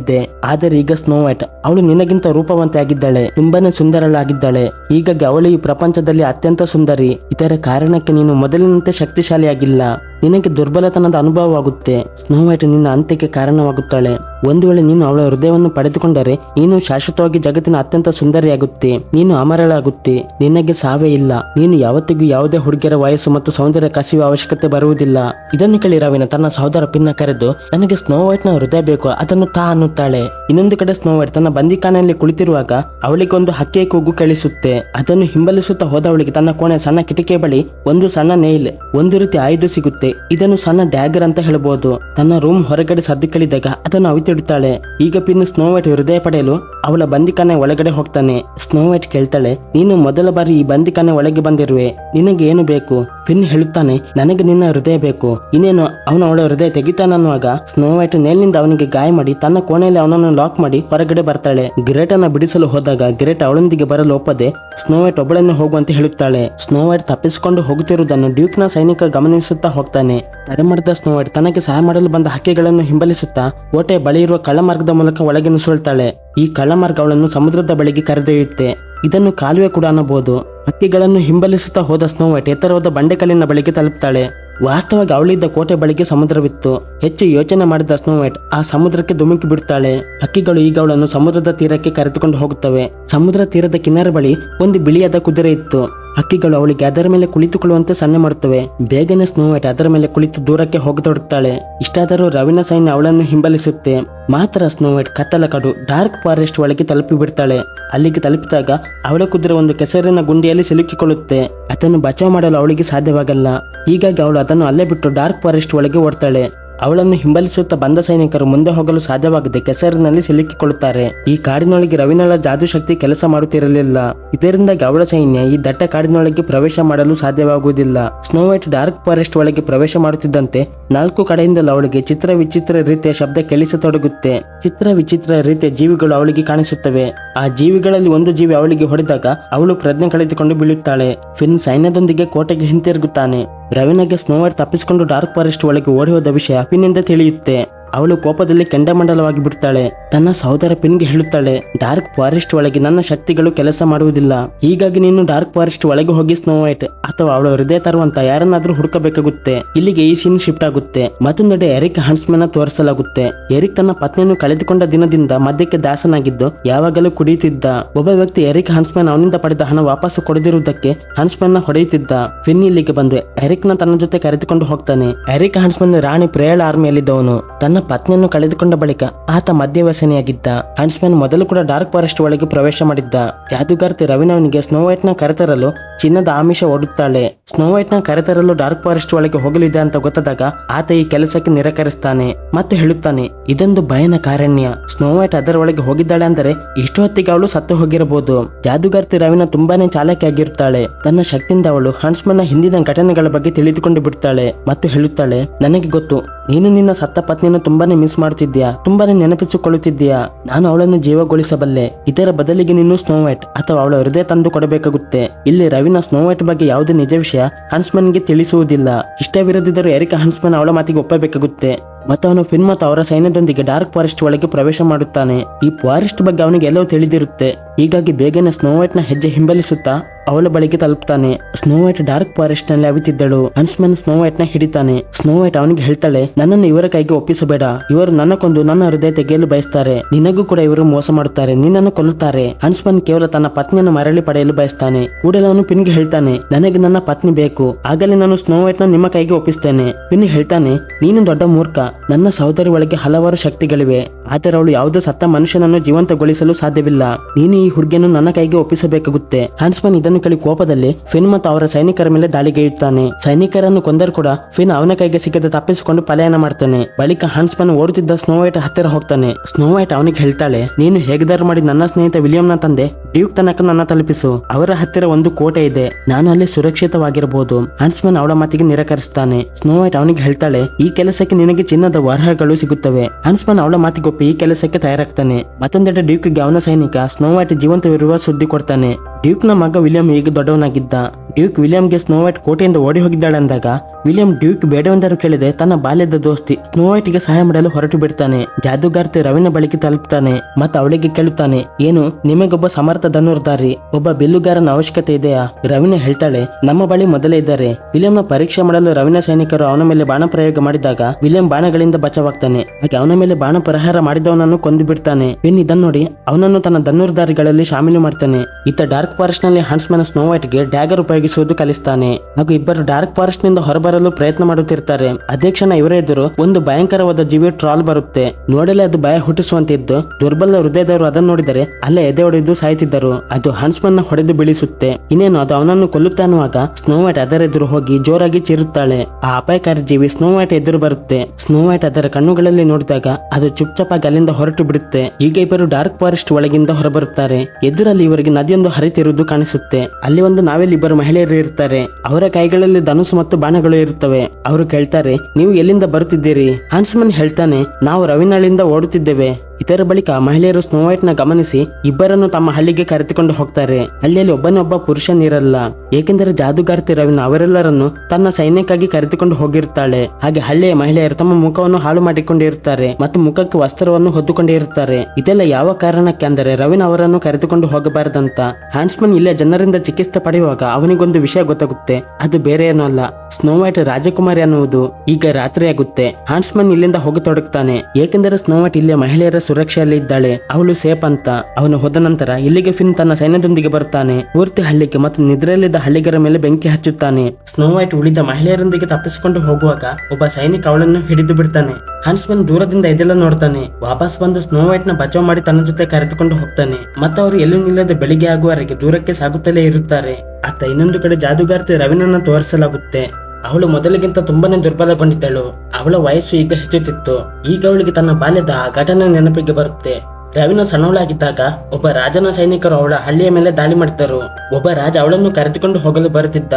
ಸುಂದರಿಯಾಗಿದ್ದೆ ಆದರೆ ಈಗ ಸ್ನೋ ವೈಟ್ ಅವಳು ನಿನಗಿಂತ ರೂಪವಂತೆ ಆಗಿದ್ದಾಳೆ ತುಂಬಾನೇ ಸುಂದರಳಾಗಿದ್ದಾಳೆ. ಹೀಗಾಗಿ ಅವಳು ಈ ಪ್ರಪಂಚದಲ್ಲಿ ಅತ್ಯಂತ ಸುಂದರಿ. ಇದರ ಕಾರಣಕ್ಕೆ ನೀನು ಮೊದಲಿನಂತೆ ಶಕ್ತಿಶಾಲಿಯಾಗಿಲ್ಲ. ನಿನಗೆ ದುರ್ಬಲತನದ ಅನುಭವವಾಗುತ್ತೆ. ಸ್ನೋ ವೈಟ್ ನಿನ್ನ ಅಂತ್ಯಕ್ಕೆ ಕಾರಣವಾಗುತ್ತಾಳೆ. ಒಂದು ವೇಳೆ ನೀನು ಅವಳ ಹೃದಯವನ್ನು ಪಡೆದುಕೊಂಡರೆ, ನೀನು ಶಾಶ್ವತವಾಗಿ ಜಗತ್ತಿನ ಅತ್ಯಂತ ಸುಂದರಿಯಾಗುತ್ತೆ. ನೀನು ಅಮರಳಾಗುತ್ತೆ. ನಿನಗೆ ಸಾವೇ ಇಲ್ಲ. ನೀನು ಯಾವತ್ತಿಗೂ ಯಾವುದೇ ಹುಡುಗಿಯರ ವಯಸ್ಸು ಮತ್ತು ಸೌಂದರ್ಯ ಕಸಿಯುವ ಅವಶ್ಯಕತೆ ಬರುವುದಿಲ್ಲ. ಇದನ್ನು ಕೇಳಿ ರಾವಿನ ತನ್ನ ಸಹೋದರ ಪಿನ್ನ ಕರೆದು, ನನಗೆ ಸ್ನೋ ವೈಟ್ನ ಹೃದಯ ಬೇಕು. ಅದನ್ನು ತಾ ಅನ್ನುತ್ತಾಳೆ ಇನ್ನೊಂದು ಕಡೆ ಸ್ನೋ ವೈಟ್ ತನ್ನ ಬಂದಿಖಾನೆಯಲ್ಲಿ ಕುಳಿತಿರುವಾಗ ಅವಳಿಗೆ ಒಂದು ಹಕ್ಕಿಯ ಕೂಗು ಕೇಳಿಸುತ್ತೆ. ಅದನ್ನು ಹಿಂಬಲಿಸುತ್ತಾ ಹೋದವಳಿಗೆ ತನ್ನ ಕೋಣೆ ಸಣ್ಣ ಕಿಟಕಿ ಬಳಿ ಒಂದು ಸಣ್ಣ ನೇಲ್ ಒಂದು ರೀತಿ ಆಯುಧ ಸಿಗುತ್ತೆ. ಇದನ್ನು ಸಣ್ಣ ಡ್ಯಾಗರ್ ಅಂತ ಹೇಳಬಹುದು ತನ್ನ ರೂಮ್ ಹೊರಗಡೆ ಸದ್ದು ಕೇಳಿದಾಗ ಅದನ್ನು ಅವಿತಿಡುತ್ತಾಳೆ. ಈಗ ಪಿನ್ ಸ್ನೋ ವೈಟ್ ಹೃದಯ ಪಡೆಯಲು ಅವಳ ಬಂದಿಖಾನೆ ಒಳಗಡೆ ಹೋಗ್ತಾನೆ. ಸ್ನೋ ವೈಟ್ ಕೇಳ್ತಾಳೆ, ನೀನು ಮೊದಲ ಬಾರಿ ಈ ಬಂದಿಖಾನೆ ಒಳಗೆ ಬಂದಿರುವೆ. ನಿನಗೆ ಏನು ಬೇಕು? ಪಿನ್ ಹೇಳುತ್ತಾನೆ, ನನಗೆ ನಿನ್ನ ಹೃದಯ ಬೇಕು. ಇನ್ನೇನು, ಅವನು ಅವಳ ಹೃದಯ ತೆಗಿತಾನನ್ನುವಾಗ ಸ್ನೋ ವೈಟ್ ನೇಲ್ನಿಂದ ಅವನಿಗೆ ಗಾಯ ಮಾಡಿ ತನ್ನ ಕೋಣೆಯಲ್ಲಿ ಅವನನ್ನು ಲಾಕ್ ಮಾಡಿ ಹೊರಗಡೆ ಬರ್ತಾಳೆ. ಗ್ರೇಟ್ ಅನ್ನ ಬಿಡಿಸಲು ಹೋದಾಗ ಗ್ರೇಟ್ ಅವಳೊಂದಿಗೆ ಬರಲು ಒಪ್ಪದೆ ಸ್ನೋ ವೈಟ್ ಒಬ್ಬಳನ್ನು ಹೋಗುವಂತೆ ಹೇಳುತ್ತಾಳೆ. ಸ್ನೋ ವೈಟ್ ತಪ್ಪಿಸಿಕೊಂಡು ಹೋಗುತ್ತಿರುವುದನ್ನು ಡ್ಯೂಕ್ನ ಸೈನಿಕ ಗಮನಿಸುತ್ತಾ ಹೋಗ್ತಾನೆ. ತಡೆ ಮಾಡಿದ ಸ್ನೋ ವೈಟ್ ತನಗೆ ಸಹಾಯ ಮಾಡಲು ಬಂದ ಹಕ್ಕಿಗಳನ್ನು ಹಿಂಬಲಿಸುತ್ತಾ ಓಟೆ ಬಳಿ ಇರುವ ಕಳ್ಳಮಾರ್ಗದ ಮೂಲಕ ಒಳಗೆ ನುಸುಳ್ತಾಳೆ ಈ ಕಳ್ಳಮಾರ್ಗ ಅವಳನ್ನು ಸಮುದ್ರದ ಬಳಿಗೆ ಕರೆದೊಯ್ಯುತ್ತೆ. ಇದನ್ನು ಕಾಲುವೆ ಕೂಡ ಅನ್ನಬಹುದು. ಹಕ್ಕಿಗಳನ್ನು ಹಿಂಬಲಿಸುತ್ತಾ ಹೋದ ಸ್ನೋ ವೈಟ್ ಎತ್ತರವಾದ ಬಂಡೆಕಲ್ಲಿನ ಬಳಿಗೆ ತಲುಪ್ತಾಳೆ. ವಾಸ್ತವವಾಗಿ ಅವಳಿದ್ದ ಕೋಟೆ ಬಳಿಗೆ ಸಮುದ್ರವಿತ್ತು. ಹೆಚ್ಚು ಯೋಚನೆ ಮಾಡಿದ ಸ್ನೋ ವೈಟ್ ಆ ಸಮುದ್ರಕ್ಕೆ ಧುಮುಕಿ ಬಿಡುತ್ತಾಳೆ ಹಕ್ಕಿಗಳು ಈಗ ಅವಳನ್ನು ಸಮುದ್ರದ ತೀರಕ್ಕೆ ಕರೆದುಕೊಂಡು ಹೋಗುತ್ತವೆ. ಸಮುದ್ರ ತೀರದ ಕಿನ್ನರ ಬಳಿ ಒಂದು ಬಿಳಿಯಾದ ಕುದುರೆ ಇತ್ತು. ಹಕ್ಕಿಗಳು ಅವಳಿಗೆ ಅದರ ಮೇಲೆ ಕುಳಿತುಕೊಳ್ಳುವಂತೆ ಸನ್ನೆ ಮಾಡುತ್ತವೆ. ಬೇಗನೆ ಸ್ನೋ ವೈಟ್ ಅದರ ಮೇಲೆ ಕುಳಿತು ದೂರಕ್ಕೆ ಹೋಗತೊಡುತ್ತಾಳೆ ಇಷ್ಟಾದರೂ ರವಿನ ಸೈನ್ಯ ಅವಳನ್ನು ಹಿಂಬಲಿಸುತ್ತೆ. ಮಾತ್ರ ಸ್ನೋ ವೈಟ್ ಕತ್ತಲ ಕಡು, ಡಾರ್ಕ್ ಫಾರೆಸ್ಟ್ ಒಳಗೆ ತಲುಪಿ ಬಿಡ್ತಾಳೆ ಅಲ್ಲಿಗೆ ತಲುಪಿದಾಗ ಅವಳ ಕುದುರೆ ಒಂದು ಕೆಸರಿನ ಗುಂಡಿಯಲ್ಲಿ ಸಿಲುಕಿಕೊಳ್ಳುತ್ತೆ. ಅದನ್ನು ಬಚಾವ್ ಮಾಡಲು ಅವಳಿಗೆ ಸಾಧ್ಯವಾಗಲ್ಲ. ಹೀಗಾಗಿ ಅವಳು ಅದನ್ನು ಅಲ್ಲೇ ಬಿಟ್ಟು ಡಾರ್ಕ್ ಫಾರೆಸ್ಟ್ ಒಳಗೆ ಓಡ್ತಾಳೆ. ಅವಳನ್ನು ಹಿಂಬಲಿಸುತ್ತಾ ಬಂದ ಸೈನಿಕರು ಮುಂದೆ ಹೋಗಲು ಸಾಧ್ಯವಾಗದೆ ಕೆಸರಿನಲ್ಲಿ ಸಿಲುಕಿಕೊಳ್ಳುತ್ತಾರೆ. ಈ ಕಾಡಿನೊಳಗೆ ರವಿನಳ ಜಾದು ಶಕ್ತಿ ಕೆಲಸ ಮಾಡುತ್ತಿರಲಿಲ್ಲ. ಇದರಿಂದಾಗಿ ಅವಳ ಸೈನ್ಯ ಈ ದಟ್ಟ ಕಾಡಿನೊಳಗೆ ಪ್ರವೇಶ ಮಾಡಲು ಸಾಧ್ಯವಾಗುವುದಿಲ್ಲ. ಸ್ನೋ ವೈಟ್ ಡಾರ್ಕ್ ಫಾರೆಸ್ಟ್ ಒಳಗೆ ಪ್ರವೇಶ ಮಾಡುತ್ತಿದ್ದಂತೆ ನಾಲ್ಕು ಕಡೆಯಿಂದಲೂ ಅವಳಿಗೆ ಚಿತ್ರ ವಿಚಿತ್ರ ರೀತಿಯ ಶಬ್ದ ಕೇಳಿಸತೊಡಗುತ್ತೆ. ಚಿತ್ರ ವಿಚಿತ್ರ ರೀತಿಯ ಜೀವಿಗಳು ಅವಳಿಗೆ ಕಾಣಿಸುತ್ತವೆ. ಆ ಜೀವಿಗಳಲ್ಲಿ ಒಂದು ಜೀವಿ ಅವಳಿಗೆ ಹೊಡೆದಾಗ ಅವಳು ಪ್ರಜ್ಞೆ ಕಳೆದುಕೊಂಡು ಬೀಳುತ್ತಾಳೆ. ಫಿನ್ ಸೈನ್ಯದೊಂದಿಗೆ ಕೋಟೆಗೆ ಹಿಂತಿರುಗುತ್ತಾನೆ. ರವಿನಗೆ ಸ್ನೋ ವೈಟ್ ತಪ್ಪಿಸಿಕೊಂಡು ಡಾರ್ಕ್ ಫಾರೆಸ್ಟ್ ಒಳಗೆ ಓಡಿ ಹೋದ ವಿಷಯ ಪಿನ್ನಿಂದ ತಿಳಿಯುತ್ತೆ. ಅವಳು ಕೋಪದಲ್ಲಿ ಕೆಂಡಮಂಡಲವಾಗಿ ಬಿಡ್ತಾಳೆ. ತನ್ನ ಸಹೋದರ ಪಿನ್ಗೆ ಹೇಳುತ್ತಾಳೆ, ಡಾರ್ಕ್ ಫಾರೆಸ್ಟ್ ಒಳಗೆ ನನ್ನ ಶಕ್ತಿಗಳು ಕೆಲಸ ಮಾಡುವುದಿಲ್ಲ. ಹೀಗಾಗಿ ನೀನು ಡಾರ್ಕ್ ಫಾರೆಸ್ಟ್ ಒಳಗೆ ಹೋಗಿ ಸ್ನೋ ವೈಟ್ ಅಥವಾ ಅವಳ ಹೃದಯ ತರುವಂತ ಯಾರನ್ನಾದ್ರೂ ಹುಡುಕಬೇಕಾಗುತ್ತೆ. ಇಲ್ಲಿಗೆ ಈ ಸೀನ್ ಶಿಫ್ಟ್ ಆಗುತ್ತೆ. ಮತ್ತೊಂದೆಡೆ ಎರಿಕ್ ಹನ್ಸ್ಮನ್ ತೋರಿಸಲಾಗುತ್ತೆ. ಎರಿಕ್ ತನ್ನ ಪತ್ನಿಯನ್ನು ಕಳೆದುಕೊಂಡ ದಿನದಿಂದ ಮದ್ಯಕ್ಕೆ ದಾಸನಾಗಿದ್ದು, ಯಾವಾಗಲೂ ಕುಡಿಯುತ್ತಿದ್ದ. ಒಬ್ಬ ವ್ಯಕ್ತಿ ಎರಿಕ್ ಹನ್ಸ್ಮನ್ ಅವನಿಂದ ಪಡೆದ ಹಣ ವಾಪಸ್ಸು ಕೊಡದಿರುವುದಕ್ಕೆ ಹನ್ಸ್ಮನ್ ಹೊಡೆಯುತ್ತಿದ್ದ. ಫಿನ್ ಇಲ್ಲಿಗೆ ಬಂದು ಎರಿಕ್ನ ತನ್ನ ಜೊತೆ ಕರೆದುಕೊಂಡು ಹೋಗ್ತಾನೆ. ಎರಿಕ್ ಹನ್ಸ್ಮನ್ ರಾಣಿ ಪ್ರೇಯಳ ಆರ್ಮಿಯಲ್ಲಿದ್ದವನು. ತನ್ನ ಪತ್ನಿಯನ್ನು ಕಳೆದುಕೊಂಡ ಬಳಿಕ ಆತ ಮದ್ಯವ್ಯಸನಿಯಾಗಿದ್ದ. ಹನ್ಸ್ಮನ್ ಮೊದಲು ಕೂಡ ಡಾರ್ಕ್ ಫಾರೆಸ್ಟ್ ಒಳಗೆ ಪ್ರವೇಶ ಮಾಡಿದ್ದ. ಜಾದುಗಾರ್ತಿ ರವಿನವನಿಗೆ ಸ್ನೋ ವೈಟ್ನ ಕರೆತರಲು ಚಿನ್ನದ ಆಮಿಷ ಒಡುತ್ತಾಳೆ ಸ್ನೋ ವೈಟ್ನ ಕರೆತರಲು ಡಾರ್ಕ್ ಫಾರೆಸ್ಟ್ ಒಳಗೆ ಹೋಗಲಿದೆ ಅಂತ ಗೊತ್ತಾದಾಗ ಆತ ಈ ಕೆಲಸಕ್ಕೆ ನಿರಾಕರಿಸ್ತಾನೆ ಮತ್ತು ಹೇಳುತ್ತಾನೆ, ಇದೊಂದು ಭಯನ ಕಾರಣ್ಯ ಸ್ನೋ ವೈಟ್ ಅದರ ಒಳಗೆ ಹೋಗಿದ್ದಾಳೆ ಅಂದರೆ ಇಷ್ಟು ಹೊತ್ತಿಗೆ ಅವಳು ಸತ್ತು ಹೋಗಿರಬಹುದು. ಜಾದುಗಾರ್ತಿ ರವಿನ ತುಂಬಾನೇ ಚಾಲಕಿಯಾಗಿರುತ್ತಾಳೆ ತನ್ನ ಶಕ್ತಿಯಿಂದ ಅವಳು ಹನ್ಸ್ಮನ್ನ ಹಿಂದಿನ ಘಟನೆಗಳ ಬಗ್ಗೆ ತಿಳಿದುಕೊಂಡು ಬಿಡ್ತಾಳೆ ಮತ್ತು ಹೇಳುತ್ತಾಳೆ, ನನಗೆ ಗೊತ್ತು ನೀನು ನಿನ್ನ ಸತ್ತ ಪತ್ನಿಯನ್ನು ತುಂಬಾನೇ ಮಿಸ್ ಮಾಡ್ತಿದ್ಯಾ ತುಂಬಾನೇ ನೆನಪಿಸಿಕೊಳ್ಳುತ್ತಿದ್ದೀಯಾ? ನಾನು ಅವಳನ್ನು ಜೀವಗೊಳಿಸಬಲ್ಲೆ. ಇದರ ಬದಲಿಗೆ ನಿನ್ನ ಸ್ನೋ ವೈಟ್ ಅಥವಾ ಅವಳ ಹೃದಯ ತಂದು ಕೊಡಬೇಕಾಗುತ್ತೆ. ಇಲ್ಲಿ ರವಿನ ಸ್ನೋ ವೈಟ್ ಬಗ್ಗೆ ಯಾವುದೇ ನಿಜ ವಿಷಯ ಹನ್ಸ್ಮನ್ಗೆ ತಿಳಿಸುವುದಿಲ್ಲ. ಇಷ್ಟವಿರದಿದ್ದರೂ ಎರಿಕ ಹನ್ಸ್ಮನ್ ಅವಳ ಮಾತಿಗೆ ಒಪ್ಪಬೇಕಾಗುತ್ತೆ. ಮತ್ತು ಅವನು ಫಿನ್ ಮತ್ತು ಅವರ ಸೈನ್ಯದೊಂದಿಗೆ ಡಾರ್ಕ್ ಫಾರೆಸ್ಟ್ ಒಳಗೆ ಪ್ರವೇಶ ಮಾಡುತ್ತಾನೆ. ಈ ಫಾರೆಸ್ಟ್ ಬಗ್ಗೆ ಅವನಿಗೆ ಎಲ್ಲವೂ ತಿಳಿದಿರುತ್ತೆ. ಹೀಗಾಗಿ ಬೇಗನೆ ಸ್ನೋ ವೈಟ್ನ ಹೆಜ್ಜೆ ಹಿಂಬಲಿಸುತ್ತಾ ಅವಳ ಬಳಿಗೆ ತಲುಪುತ್ತಾನೆ ಸ್ನೋ ವೈಟ್ ಡಾರ್ಕ್ ಫಾರೆಸ್ಟ್ನಲ್ಲಿ ಅವಿತಿದ್ದಳು. ಹನ್ಸ್ಮನ್ ಸ್ನೋ ವೈಟ್ನ ಹಿಡಿತಾನೆ. ಸ್ನೋ ವೈಟ್ ಅವನಿಗೆ ಹೇಳ್ತಾಳೆ, ನನ್ನನ್ನು ಇವರ ಕೈಗೆ ಒಪ್ಪಿಸಬೇಡ. ಇವರು ನನ್ನ ಕೊಂದು ನನ್ನ ಹೃದಯ ತೆಗೆಯಲು ಬಯಸ್ತಾರೆ. ನಿನಗೂ ಕೂಡ ಇವರು ಮೋಸ ಮಾಡುತ್ತಾರೆ. ನಿನ್ನನ್ನು ಕೊಲ್ಲುತ್ತಾರೆ. ಹನ್ಸ್ಮನ್ ಕೇವಲ ತನ್ನ ಪತ್ನಿಯನ್ನು ಮರಳಿ ಪಡೆಯಲು ಬಯಸ್ತಾನೆ. ಕೂಡಲೇ ಅವನು ಪಿನ್ಗೆ ಹೇಳ್ತಾನೆ, ನನಗೆ ನನ್ನ ಪತ್ನಿ ಬೇಕು. ಆಗಲೇ ನಾನು ಸ್ನೋ ವೈಟ್ನ ನಿಮ್ಮ ಕೈಗೆ ಒಪ್ಪಿಸ್ತೇನೆ. ಪಿನ್ ಹೇಳ್ತಾನೆ, ನೀನು ದೊಡ್ಡ ಮೂರ್ಖ. ನನ್ನ ಸಹೋದರಿ ಒಳಗೆ ಹಲವಾರು ಶಕ್ತಿಗಳಿವೆ, ಆದರೆ ಅವಳು ಯಾವುದೇ ಸತ್ತ ಮನುಷ್ಯನನ್ನು ಜೀವಂತಗೊಳಿಸಲು ಸಾಧ್ಯವಿಲ್ಲ. ನೀನು ಈ ಹುಡುಗಿಯನ್ನು ನನ್ನ ಕೈಗೆ ಒಪ್ಪಿಸಬೇಕಾಗುತ್ತೆ. ಹ್ಯಾನ್ಸ್ಮನ್ ಇದನ್ನು ಕೇಳಿ ಕೋಪದಲ್ಲಿ ಫಿನ್ ಮತ್ತು ಅವರ ಸೈನಿಕರ ಮೇಲೆ ದಾಳಿಗೈಯುತ್ತಾನೆ. ಸೈನಿಕರನ್ನು ಕೊಂದರೂ ಕೂಡ ಫಿನ್ ಅವನ ಕೈಗೆ ಸಿಕ್ಕದೆ ತಪ್ಪಿಸಿಕೊಂಡು ಪಲಾಯನ ಮಾಡ್ತಾನೆ. ಬಳಿಕ ಹ್ಯಾನ್ಸ್ಮನ್ ಓಡುತ್ತಿದ್ದ ಸ್ನೋ ವೈಟ್ ಹತ್ತಿರ ಹೋಗ್ತಾನೆ. ಸ್ನೋ ವೈಟ್ ಅವನಿಗೆ ಹೇಳ್ತಾಳೆ, ನೀನು ಹೇಗದಾರು ಮಾಡಿ ನನ್ನ ಸ್ನೇಹಿತ ವಿಲಿಯಂನ ತಂದೆ? ಡ್ಯೂಕ್ ತನಕ ನನ್ನ ತಲುಪಿಸು. ಅವರ ಹತ್ತಿರ ಒಂದು ಕೋಟೆ ಇದೆ. ನಾನು ಅಲ್ಲಿ ಸುರಕ್ಷಿತವಾಗಿರಬಹುದು ಹ್ಯಾನ್ಸ್ಮನ್ ಅವಳ ಮಾತಿಗೆ ನಿರಾಕರಿಸುತ್ತಾನೆ. ಸ್ನೋ ವೈಟ್ ಅವನಿಗೆ ಹೇಳ್ತಾಳೆ, ಈ ಕೆಲಸಕ್ಕೆ ನಿನಗೆ ಚಿನ್ನದ ವರಹಗಳು ಸಿಗುತ್ತವೆ. ಹನ್ಸ್ಮನ್ ಅವಳ ಮಾತಿಗೊಪ್ಪಿ ಈ ಕೆಲಸಕ್ಕೆ ತಯಾರಾಗ್ತಾನೆ. ಮತ್ತೊಂದೆಡೆ ಡ್ಯೂಕ್ಗೆ ಅವನ ಸೈನಿಕ ಸ್ನೋ ಸ್ನೋವೈಟ್ ಜೀವಂತವಿರುವ ಸುದ್ದಿ ಕೊಡ್ತಾನೆ. ಡ್ಯೂಕ್ನ ಮಗ ವಿಲಿಯಂ ಈಗ ದೊಡ್ಡವನಾಗಿದ್ದ. ಡ್ಯೂಕ್ ವಿಲಿಯಂಗೆ ಸ್ನೋವೈಟ್ ಕೋಟೆಯಿಂದ ಓಡಿ ಹೋಗಿದ್ದಾಳೆ ಅಂದಾಗ ವಿಲಿಯಂ ಡ್ಯೂಕ್ ಬೇಡವೆಂದರು ಕೇಳಿದೆ ತನ್ನ ಬಾಲ್ಯದ ದೋಸ್ತಿ ಸ್ನೋ ವೈಟ್ಗೆ ಸಹಾಯ ಮಾಡಲು ಹೊರಟು ಬಿಡ್ತಾನೆ. ಜಾದೂಗಾರ್ತಿ ರವಿನ ಬಳಿಗೆ ತಲುಪ್ತಾನೆ ಮತ್ತು ಅವಳಿಗೆ ಕೇಳುತ್ತಾನೆ, ಏನು, ನಿಮಗೊಬ್ಬ ಸಮರ್ಥ ಧನುರ್ಧಾರಿ, ಒಬ್ಬ ಬಿಲ್ಲುಗಾರನ ಅವಶ್ಯಕತೆ ಇದೆಯಾ? ರವಿನ ಹೇಳ್ತಾಳೆ, ನಮ್ಮ ಬಳಿ ಮೊದಲೇ ಇದ್ದಾರೆ. ವಿಲಿಯಂನ ಪರೀಕ್ಷೆ ಮಾಡಲು ರವಿನ ಸೈನಿಕರು ಅವನ ಮೇಲೆ ಬಾಣ ಪ್ರಯೋಗ ಮಾಡಿದಾಗ ವಿಲಿಯಂ ಬಾಣಗಳಿಂದ ಬಚಾವಾಗ್ತಾನೆ. ಹಾಗೆ ಅವನ ಮೇಲೆ ಬಾಣ ಪ್ರಹಾರ ಮಾಡಿದವನನ್ನು ಕೊಂದು ಬಿಡ್ತಾನೆ. ವಿನ್ ಇದನ್ನು ನೋಡಿ, ಅವನನ್ನು ತನ್ನ ಧನುರ್ಧಾರಿಗಳಲ್ಲಿ ಶಾಮೀಲು ಮಾಡ್ತಾನೆ. ಇತ್ತ ಡಾರ್ಕ್ ಫಾರೆಸ್ಟ್ನಲ್ಲಿ ಸ್ನೋ ವೈಟ್‌ಗೆ ಡ್ಯಾಗರ್ ಉಪಯೋಗಿಸುವುದು ಕಲಿಸ್ತಾನೆ. ಹಾಗೂ ಇಬ್ಬರು ಡಾರ್ಕ್ ಫಾರೆಸ್ಟ್ನಿಂದ ಹೊರಬರಲು ಪ್ರಯತ್ನ ಮಾಡುತ್ತಿರ್ತಾರೆ. ಅದೇ ಕ್ಷಣ ಇವರ ಎದುರು ಒಂದು ಭಯಂಕರವಾದ ಜೀವಿ ಟ್ರಾಲ್ ಬರುತ್ತೆ. ನೋಡಲೇ ಅದು ಭಯ ಹುಟ್ಟಿಸುವಂತಿದ್ದು. ದುರ್ಬಲ ಹೃದಯದವರು ಅದನ್ನು ನೋಡಿದರೆ ಅಲ್ಲೇ ಎದೆ ಹೊಡೆದು ಸಾಯುತ್ತಿದ್ದರು ಅದು ಹನ್ಸ್ಮನ್ನ ಹೊಡೆದು ಬೀಳಿಸುತ್ತೆ. ಇನ್ನೇನು, ಅದು ಅವನನ್ನು ಕೊಲ್ಲುತ್ತಾನುವಾಗ ಸ್ನೋವೈಟ್ ಅದರ ಎದುರು ಹೋಗಿ ಜೋರಾಗಿ ಚೀರುತ್ತಾಳೆ. ಆ ಅಪಾಯಕಾರಿ ಜೀವಿ ಸ್ನೋವೈಟ್ ಎದುರು ಬರುತ್ತೆ. ಸ್ನೋವೈಟ್ ಅದರ ಕಣ್ಣುಗಳಲ್ಲಿ ನೋಡಿದಾಗ ಅದು ಚುಪ್ಚಾಪಾಗಿ ಅಲ್ಲಿಂದ ಹೊರಟು ಬಿಡುತ್ತೆ. ಈಗ ಇಬ್ಬರು ಡಾರ್ಕ್ ಫಾರೆಸ್ಟ್ ಒಳಗಿಂದ ಹೊರಬರುತ್ತಾರೆ. ಎದುರಲ್ಲಿ ಇವರಿಗೆ ನದಿಯೊಂದು ಹರಿತಿರುವುದು ಕಾಣಿಸುತ್ತೆ. ಅಲ್ಲಿ ಒಂದು ನಾವೆಲ್ಲಿ ಇಬ್ಬರು ಮಹಿಳೆಯರು ಇರ್ತಾರೆ. ಅವರ ಕೈಗಳಲ್ಲಿ ಧನುಸು ಮತ್ತು ಬಾಣಗಳು ಇರುತ್ತವೆ. ಅವರು ಕೇಳ್ತಾರೆ ನೀವು ಎಲ್ಲಿಂದ ಬರುತ್ತಿದ್ದೀರಿ? ಹನ್ಸ್ಮನ್ ಹೇಳ್ತಾನೆ ನಾವು ರವಿನಾಳಿಂದ ಓಡುತ್ತಿದ್ದೇವೆ. ಇದರ ಬಳಿಕ ಮಹಿಳೆಯರು ಸ್ನೋವೈಟ್ನ ಗಮನಿಸಿ ಇಬ್ಬರನ್ನು ತಮ್ಮ ಹಳ್ಳಿಗೆ ಕರೆದುಕೊಂಡು ಹೋಗ್ತಾರೆ. ಹಳ್ಳಿಯಲ್ಲಿ ಒಬ್ಬನೊಬ್ಬ ಪುರುಷನಿರಲ್ಲ ಏಕೆಂದರೆ ಜಾದುಗಾರ್ತಿ ರವಿನ ಅವರೆಲ್ಲರನ್ನು ತನ್ನ ಸೈನ್ಯಕ್ಕಾಗಿ ಕರೆದುಕೊಂಡು ಹೋಗಿರ್ತಾಳೆ. ಹಾಗೆ ಹಳ್ಳಿಯ ಮಹಿಳೆಯರು ತಮ್ಮ ಮುಖವನ್ನು ಹಾಳು ಮಾಡಿಕೊಂಡಿರುತ್ತಾರೆ ಮತ್ತು ಮುಖಕ್ಕೆ ವಸ್ತ್ರವನ್ನು ಹೊದ್ದುಕೊಂಡಿರುತ್ತಾರೆ ಇದೆಲ್ಲ ಯಾವ ಕಾರಣಕ್ಕೆ ಅಂದರೆ ರವಿನ ಅವರನ್ನು ಕರೆದುಕೊಂಡು ಹೋಗಬಾರದಂತ. ಹ್ಯಾಂಡ್ಸ್ಮನ್ ಇಲ್ಲೇ ಜನರಿಂದ ಚಿಕಿತ್ಸೆ ಪಡೆಯುವಾಗ ಅವನಿಗೊಂದು ವಿಷಯ ಗೊತ್ತಾಗುತ್ತೆ. ಅದು ಬೇರೆ ಏನೂ ಅಲ್ಲ. ಸ್ನೋ ವೈಟ್ ರಾಜಕುಮಾರಿ ಅನ್ನುವುದು ಈಗ ರಾತ್ರಿಯಾಗುತ್ತೆ. ಹ್ಯಾಂಡ್ಸ್ಮನ್ ಇಲ್ಲಿಂದ ಹೋಗತೊಡಗ್ತಾನೆ. ಏಕೆಂದರೆ ಸ್ನೋ ವೈಟ್ ಇಲ್ಲಿಯ ಮಹಿಳೆಯರ ಸುರಕ್ಷೆಯಲ್ಲಿ ಇದ್ದಾಳೆ ಅವಳು ಸೇಫ್ ಅಂತ. ಅವನು ಹೋದ ನಂತರ ಇಲ್ಲಿಗೆ ಫಿನ್ ತನ್ನ ಸೈನ್ಯದೊಂದಿಗೆ ಬರುತ್ತಾನೆ ಪೂರ್ತಿ ಹಳ್ಳಿಗೆ ಮತ್ತು ನಿದ್ರೆಯಲ್ಲಿದ್ದ ಹಳ್ಳಿಗರ ಮೇಲೆ ಬೆಂಕಿ ಹಚ್ಚುತ್ತಾನೆ. ಸ್ನೋ ವೈಟ್ ಉಳಿದ ಮಹಿಳೆಯರೊಂದಿಗೆ ತಪ್ಪಿಸಿಕೊಂಡು ಹೋಗುವಾಗ ಒಬ್ಬ ಸೈನಿಕ ಅವಳನ್ನು ಹಿಡಿದು ಬಿಡ್ತಾನೆ. ಹನ್ಸ್ಮನ್ ದೂರದಿಂದ ಇದೆಲ್ಲ ನೋಡ್ತಾನೆ. ವಾಪಸ್ ಬಂದು ಸ್ನೋವೈಟ್ನ ಬಚಾವ್ ಮಾಡಿ ತನ್ನ ಜೊತೆ ಕರೆದುಕೊಂಡು ಹೋಗ್ತಾನೆ. ಮತ್ತು ಅವರು ಎಲ್ಲೂ ನಿಲ್ಲದೆ ಬೆಳಿಗ್ಗೆ ಆಗುವವರೆಗೆ ದೂರಕ್ಕೆ ಸಾಗುತ್ತಲೇ ಇರುತ್ತಾರೆ. ಆತ ಇನ್ನೊಂದು ಕಡೆ ಜಾದುಗಾರ್ತಿ ರವಿನನ್ನ ತೋರಿಸಲಾಗುತ್ತೆ. ಅವಳು ಮೊದಲಿಗಿಂತ ತುಂಬಾನೇ ದುರ್ಬಲಗೊಂಡಿದ್ದಳು ಅವಳ ವಯಸ್ಸು ಈಗ ಹೆಚ್ಚುತ್ತಿತ್ತು. ಈಗ ಅವಳಿಗೆ ತನ್ನ ಬಾಲ್ಯದ ಘಟನೆ ನೆನಪಿಗೆ ಬರುತ್ತೆ. ರವಿನ ಸಣ್ಣವಳಾಗಿದ್ದಾಗ ಒಬ್ಬ ರಾಜನ ಸೈನಿಕರು ಅವಳ ಹಳ್ಳಿಯ ಮೇಲೆ ದಾಳಿ ಮಾಡಿದ್ದರು ಒಬ್ಬ ರಾಜ ಅವಳನ್ನು ಕರೆದುಕೊಂಡು ಹೋಗಲು ಬರುತ್ತಿದ್ದ.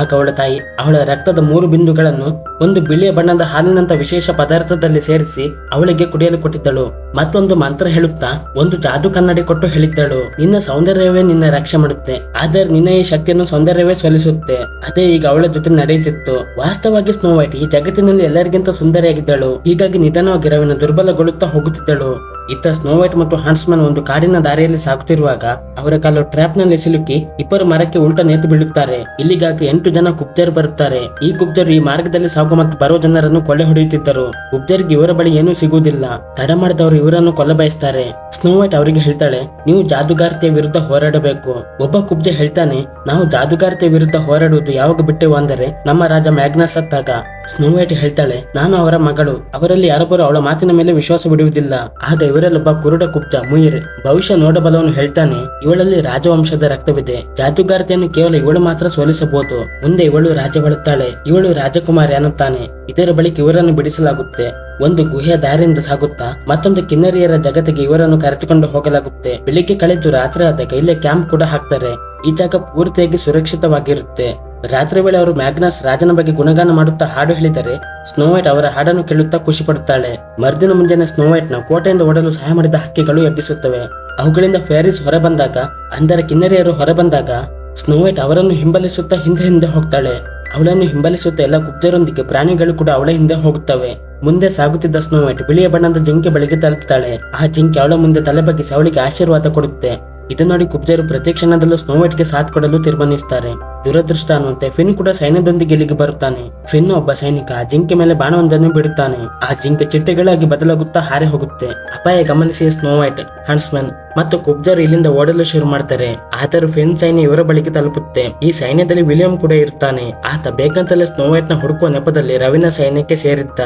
ಆಗ ಅವಳ ತಾಯಿ ಅವಳ ರಕ್ತದ ಮೂರು ಬಿಂದುಗಳನ್ನು ಒಂದು ಬಿಳಿಯ ಬಣ್ಣದ ಹಾಲಿನಂತ ವಿಶೇಷ ಪದಾರ್ಥದಲ್ಲಿ ಸೇರಿಸಿ ಅವಳಿಗೆ ಕುಡಿಯಲು ಕೊಟ್ಟಿದ್ದಳು. ಮತ್ತೊಂದು ಮಂತ್ರ ಹೇಳುತ್ತಾ, ಒಂದು ಜಾದು ಕನ್ನಡಿ ಕೊಟ್ಟು ಹೇಳಿದ್ದಳು. ನಿನ್ನ ಸೌಂದರ್ಯವೇ ನಿನ್ನ ರಕ್ಷೆ ಮಾಡುತ್ತೆ. ಆದರೆ ನಿನ್ನ ಈ ಶಕ್ತಿಯನ್ನು ಸೌಂದರ್ಯವೇ ಸೋಲಿಸುತ್ತೆ. ಅದೇ ಈಗ ಅವಳ ಜೊತೆ ನಡೆಯುತ್ತಿತ್ತು. ವಾಸ್ತವವಾಗಿ ಸ್ನೋ ವೈಟ್ ಈ ಜಗತ್ತಿನಲ್ಲಿ ಎಲ್ಲರಿಗಿಂತ ಸುಂದರಿಯಾಗಿದ್ದಳು. ಹೀಗಾಗಿ ನಿಧಾನವಾಗಿ ರವಿನ ದುರ್ಬಲಗೊಳ್ಳುತ್ತಾ ಹೋಗುತ್ತಿದ್ದಳು. ಇತ್ತ ಸ್ನೋ ವೈಟ್ ಮತ್ತು ಹಾನ್ಸ್ಮನ್ ಒಂದು ಕಾಡಿನ ದಾರಿಯಲ್ಲಿ ಸಾಗುತ್ತಿರುವಾಗ ಅವರ ಕಾಲು ಟ್ರ್ಯಾಪ್ನಲ್ಲಿ ಸಿಲುಕಿ ಇಬ್ಬರು ಮರಕ್ಕೆ ಉಲ್ಟಾ ನೇತು ಬೀಳುತ್ತಾರೆ. ಇಲ್ಲಿಗಾಗಿ ಎಂಟು ಜನ ಕುಬ್ಜರು ಬರುತ್ತಾರೆ. ಈ ಕುಬ್ಜರು ಈ ಮಾರ್ಗದಲ್ಲಿ ಸಾಗುವ ಮತ್ತು ಬರುವ ಜನರನ್ನು ಕೊಳ್ಳೆ ಹೊಡೆಯುತ್ತಿದ್ದರು. ಕುಬ್ಜರಿಗೆ ಇವರ ಬಳಿ ಏನೂ ಸಿಗುವುದಿಲ್ಲ. ತಡ ಮಾಡಿದವರು ಇವರನ್ನು ಕೊಲ್ಲ ಬಯಸ್ತಾರೆ. ಸ್ನೋ ವೈಟ್ ಅವರಿಗೆ ಹೇಳ್ತಾಳೆ, ನೀವು ಜಾದುಗಾರ್ತಿಯ ವಿರುದ್ಧ ಹೋರಾಡಬೇಕು. ಒಬ್ಬ ಕುಬ್ಜ ಹೇಳ್ತಾನೆ, ನಾವು ಜಾದುಗಾರತೆಯ ವಿರುದ್ಧ ಹೋರಾಡುವುದು ಯಾವಾಗ ಬಿಟ್ಟೆವು ಅಂದರೆ ನಮ್ಮ ರಾಜ ಮ್ಯಾಗ್ನಸ್ ಸತ್ತಾಗ. ಸ್ನೋವೈಟ್ ಹೇಳ್ತಾಳೆ, ನಾನು ಅವರ ಮಗಳು. ಅವರಲ್ಲಿ ಯಾರೊಬ್ಬರು ಅವಳ ಮಾತಿನ ಮೇಲೆ ವಿಶ್ವಾಸ ಬಿಡುವುದಿಲ್ಲ. ಆಗ ಇವರಲ್ಲೊಬ್ಬ ಕುರುಡ ಕುಪ್ತ ಮುಯಿರ್ ಭವಿಷ್ಯ ನೋಡಬಲ್ಲವನು ಹೇಳ್ತಾನೆ, ಇವಳಲ್ಲಿ ರಾಜವಂಶದ ರಕ್ತವಿದೆ. ಜಾತುಗಾರತೆಯನ್ನು ಕೇವಲ ಇವಳು ಮಾತ್ರ ಸೋಲಿಸಬಹುದು. ಮುಂದೆ ಇವಳು ರಾಜ ಬಳುತ್ತಾಳೆ. ಇವಳು ರಾಜಕುಮಾರಿ ಅನ್ನುತ್ತಾನೆ. ಇದರ ಬಳಿಕ ಇವರನ್ನು ಬಿಡಿಸಲಾಗುತ್ತೆ. ಒಂದು ಗುಹೆಯ ದಾರಿಯಿಂದ ಸಾಗುತ್ತಾ, ಮತ್ತೊಂದು ಕಿನ್ನರಿಯರ ಜಗತ್ತಿಗೆ ಇವರನ್ನು ಕರೆದುಕೊಂಡು ಹೋಗಲಾಗುತ್ತೆ. ಬೆಳಿಗ್ಗೆ ಕಳೆದು ರಾತ್ರಿ ಆದಾಗ ಇಲ್ಲೇ ಕ್ಯಾಂಪ್ ಕೂಡ ಹಾಕ್ತಾರೆ. ಈ ಜಾಗ ಪೂರ್ತಿಯಾಗಿ ಸುರಕ್ಷಿತವಾಗಿರುತ್ತೆ. ರಾತ್ರಿ ವೇಳೆ ಅವರು ಮ್ಯಾಗ್ನಸ್ ರಾಜನ ಬಗ್ಗೆ ಗುಣಗಾನ ಮಾಡುತ್ತಾ ಹಾಡು ಹೇಳಿದರೆ ಸ್ನೋವೈಟ್ ಅವರ ಹಾಡನ್ನು ಕೇಳುತ್ತಾ ಖುಷಿ ಪಡುತ್ತಾಳೆ. ಮರ್ದಿನ ಮುಂಜಾನೆ ಸ್ನೋವೈಟ್ನ ಕೋಟೆಯಿಂದ ಓಡಲು ಸಹಾಯ ಮಾಡಿದ ಹಕ್ಕಿಗಳು ಎಬ್ಬಿಸುತ್ತವೆ. ಅವುಗಳಿಂದ ಫೇರಿಸ್ ಹೊರಬಂದಾಗ ಅಂದರೆ ಕಿನ್ನರಿಯರು ಹೊರಬಂದಾಗ ಸ್ನೋವೈಟ್ ಅವರನ್ನು ಹಿಂಬಲಿಸುತ್ತಾ ಹಿಂದೆ ಹಿಂದೆ ಹೋಗ್ತಾಳೆ. ಅವಳನ್ನು ಹಿಂಬಲಿಸುತ್ತಾ ಎಲ್ಲ ಕುಬ್ಜರೊಂದಿಗೆ ಪ್ರಾಣಿಗಳು ಕೂಡ ಅವಳ ಹಿಂದೆ ಹೋಗುತ್ತವೆ. ಮುಂದೆ ಸಾಗುತ್ತಿದ್ದ ಸ್ನೋವೈಟ್ ಬಿಳಿಯ ಬಣ್ಣದ ಜಿಂಕೆ ಬಳಿಗೆ ತಲುಪುತ್ತಾಳೆ ಆ ಜಿಂಕೆ ಅವಳ ಮುಂದೆ ತಲೆ ಅವಳಿಗೆ ಆಶೀರ್ವಾದ ಕೊಡುತ್ತೆ. ಇದು ನೋಡಿ ಕುಬ್ಜರು ಪ್ರತಿ ಕ್ಷಣದಲ್ಲೂ ಸ್ನೋವೈಟ್ಗೆ ಸಾಥ್ ಕೊಡಲು ತೀರ್ಮಾನಿಸ್ತಾರೆ. ದುರದೃಷ್ಟ ಅನ್ನುವಂತೆ ಫಿನ್ ಕೂಡ ಸೈನ್ಯದೊಂದಿಗೆ ಇಲ್ಲಿಗೆ ಬರುತ್ತಾನೆ. ಫಿನ್ ಒಬ್ಬ ಸೈನಿಕ ಜಿಂಕೆ ಮೇಲೆ ಬಾಣವೊಂದನ್ನು ಬಿಡುತ್ತಾನೆ. ಆ ಜಿಂಕೆ ಚಿಟ್ಟೆಗಳಾಗಿ ಬದಲಾಗುತ್ತಾ ಹಾರಿ ಹೋಗುತ್ತೆ. ಅಪಾಯ ಗಮನಿಸಿ ಸ್ನೋವೈಟ್ ಹನ್ಸ್ಮನ್ ಮತ್ತು ಕುಬ್ಜರ್ ಇಲ್ಲಿಂದ ಓಡಲು ಶುರು ಮಾಡ್ತಾರೆ. ಆದರೂ ಫಿನ್ ಸೈನ್ಯ ಇವರ ಬಳಿಗೆ ತಲುಪುತ್ತೆ. ಈ ಸೈನ್ಯದಲ್ಲಿ ವಿಲಿಯಂ ಕೂಡ ಇರ್ತಾನೆ. ಆತ ಬೇಕಂತಲೇ ಸ್ನೋ ವೈಟ್ನ ಹುಡುಕುವ ನೆಪದಲ್ಲಿ ರವಿನ ಸೈನ್ಯಕ್ಕೆ ಸೇರಿದ್ದ.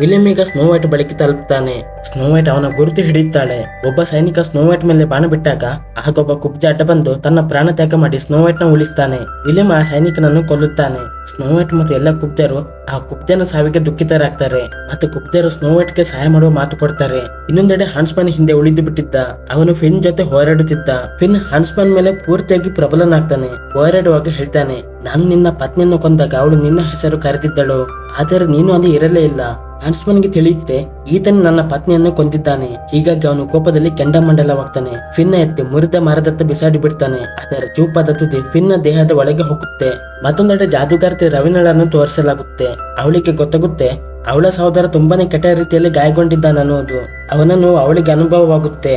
ವಿಲಿಯಂ ಈಗ ಸ್ನೋ ವೈಟ್ ಬಳಿಕೆ ತಲುಪುತ್ತಾನೆ ಸ್ನೋ ವೈಟ್ ಅವನ ಗುರುತು ಹಿಡಿಯುತ್ತಾಳೆ. ಒಬ್ಬ ಸೈನಿಕ ಸ್ನೋ ವೈಟ್ ಮೇಲೆ ಬಾಣ ಬಿಟ್ಟಾಗ ಆಗೊಬ್ಬ ಕುಬ್ಜ ಅಡ್ಡ ಬಂದು ತನ್ನ ಪ್ರಾಣ ತ್ಯಾಗ ಮಾಡಿ ಸ್ನೋ ವೈಟ್ನ ಉಳಿಸ್ತಾನೆ. ವಿಲಿಯಂ ಆ ಸೈನಿಕನನ್ನು ಕೊಲ್ಲುತ್ತಾನೆ. ಸ್ನೋ ವೈಟ್ ಮತ್ತು ಎಲ್ಲ ಕುಬ್ಜರು ಆ ಕುಬ್ಜನ ಸಾವಿಗೆ ದುಃಖಿತರಾಗ್ತಾರೆ. ಮತ್ತು ಕುಬ್ಜರು ಸ್ನೋ ವೈಟ್ಗೆ ಸಹಾಯ ಮಾಡುವ ಮಾತು ಕೊಡ್ತಾರೆ. ಇನ್ನೊಂದೆಡೆ ಹನ್ಸ್ಮನ್ ಹಿಂದೆ ಉಳಿದು ಬಿಟ್ಟಿದ್ದ. ಅವನು ಫಿನ್ ಜೊತೆ ಹೋರಾಡುತ್ತಿದ್ದ. ಫಿನ್ ಹನ್ಸ್ಮನ್ ಮೇಲೆ ಪೂರ್ತಿಯಾಗಿ ಪ್ರಬಲನಾಗ್ತಾನೆ. ಹೋರಾಡುವಾಗ ಹೇಳ್ತಾನೆ, ನಾನು ನಿನ್ನ ಪತ್ನಿಯನ್ನು ಕೊಂದಾಗ ಅವಳು ನಿನ್ನ ಹೆಸರು ಕರೆದಿದ್ದಳು. ಆದರೆ ನೀನು ಅಲ್ಲಿ ಇರಲೇ ಇಲ್ಲ. ಹನ್ಸ್ಮನ್ಗೆ ತಿಳಿಯುತ್ತೆ, ಈತನು ನನ್ನ ಪತ್ನಿಯನ್ನು ಕೊಂದಿದ್ದಾನೆ. ಹೀಗಾಗಿ ಅವನು ಕೋಪದಲ್ಲಿ ಕೆಂಡಮಂಡಲವಾಗ್ತಾನೆ. ಫಿನ್ನ ಎತ್ತಿ ಮುರಿದ ಮರದತ್ತ ಬಿಸಾಡಿ ಬಿಡ್ತಾನೆ. ಅದರ ಚೂಪಾದ ತುದಿ ಫಿನ್ನ ದೇಹದ ಒಳಗೆ ಹೋಗುತ್ತೆ. ಮತ್ತೊಂದೆಡೆ ಜಾದೂಗಾರ್ತಿ ರವಿನಳನ್ನು ತೋರಿಸಲಾಗುತ್ತೆ. ಅವಳಿಗೆ ಗೊತ್ತಾಗುತ್ತೆ, ಅವಳ ಸಹೋದರ ತುಂಬಾನೇ ಕೆಟ್ಟ ರೀತಿಯಲ್ಲಿ ಗಾಯಗೊಂಡಿದ್ದಾನೆ ಅನ್ನೋದು. ಅವನನ್ನು ಅವಳಿಗೆ ಅನುಭವವಾಗುತ್ತೆ.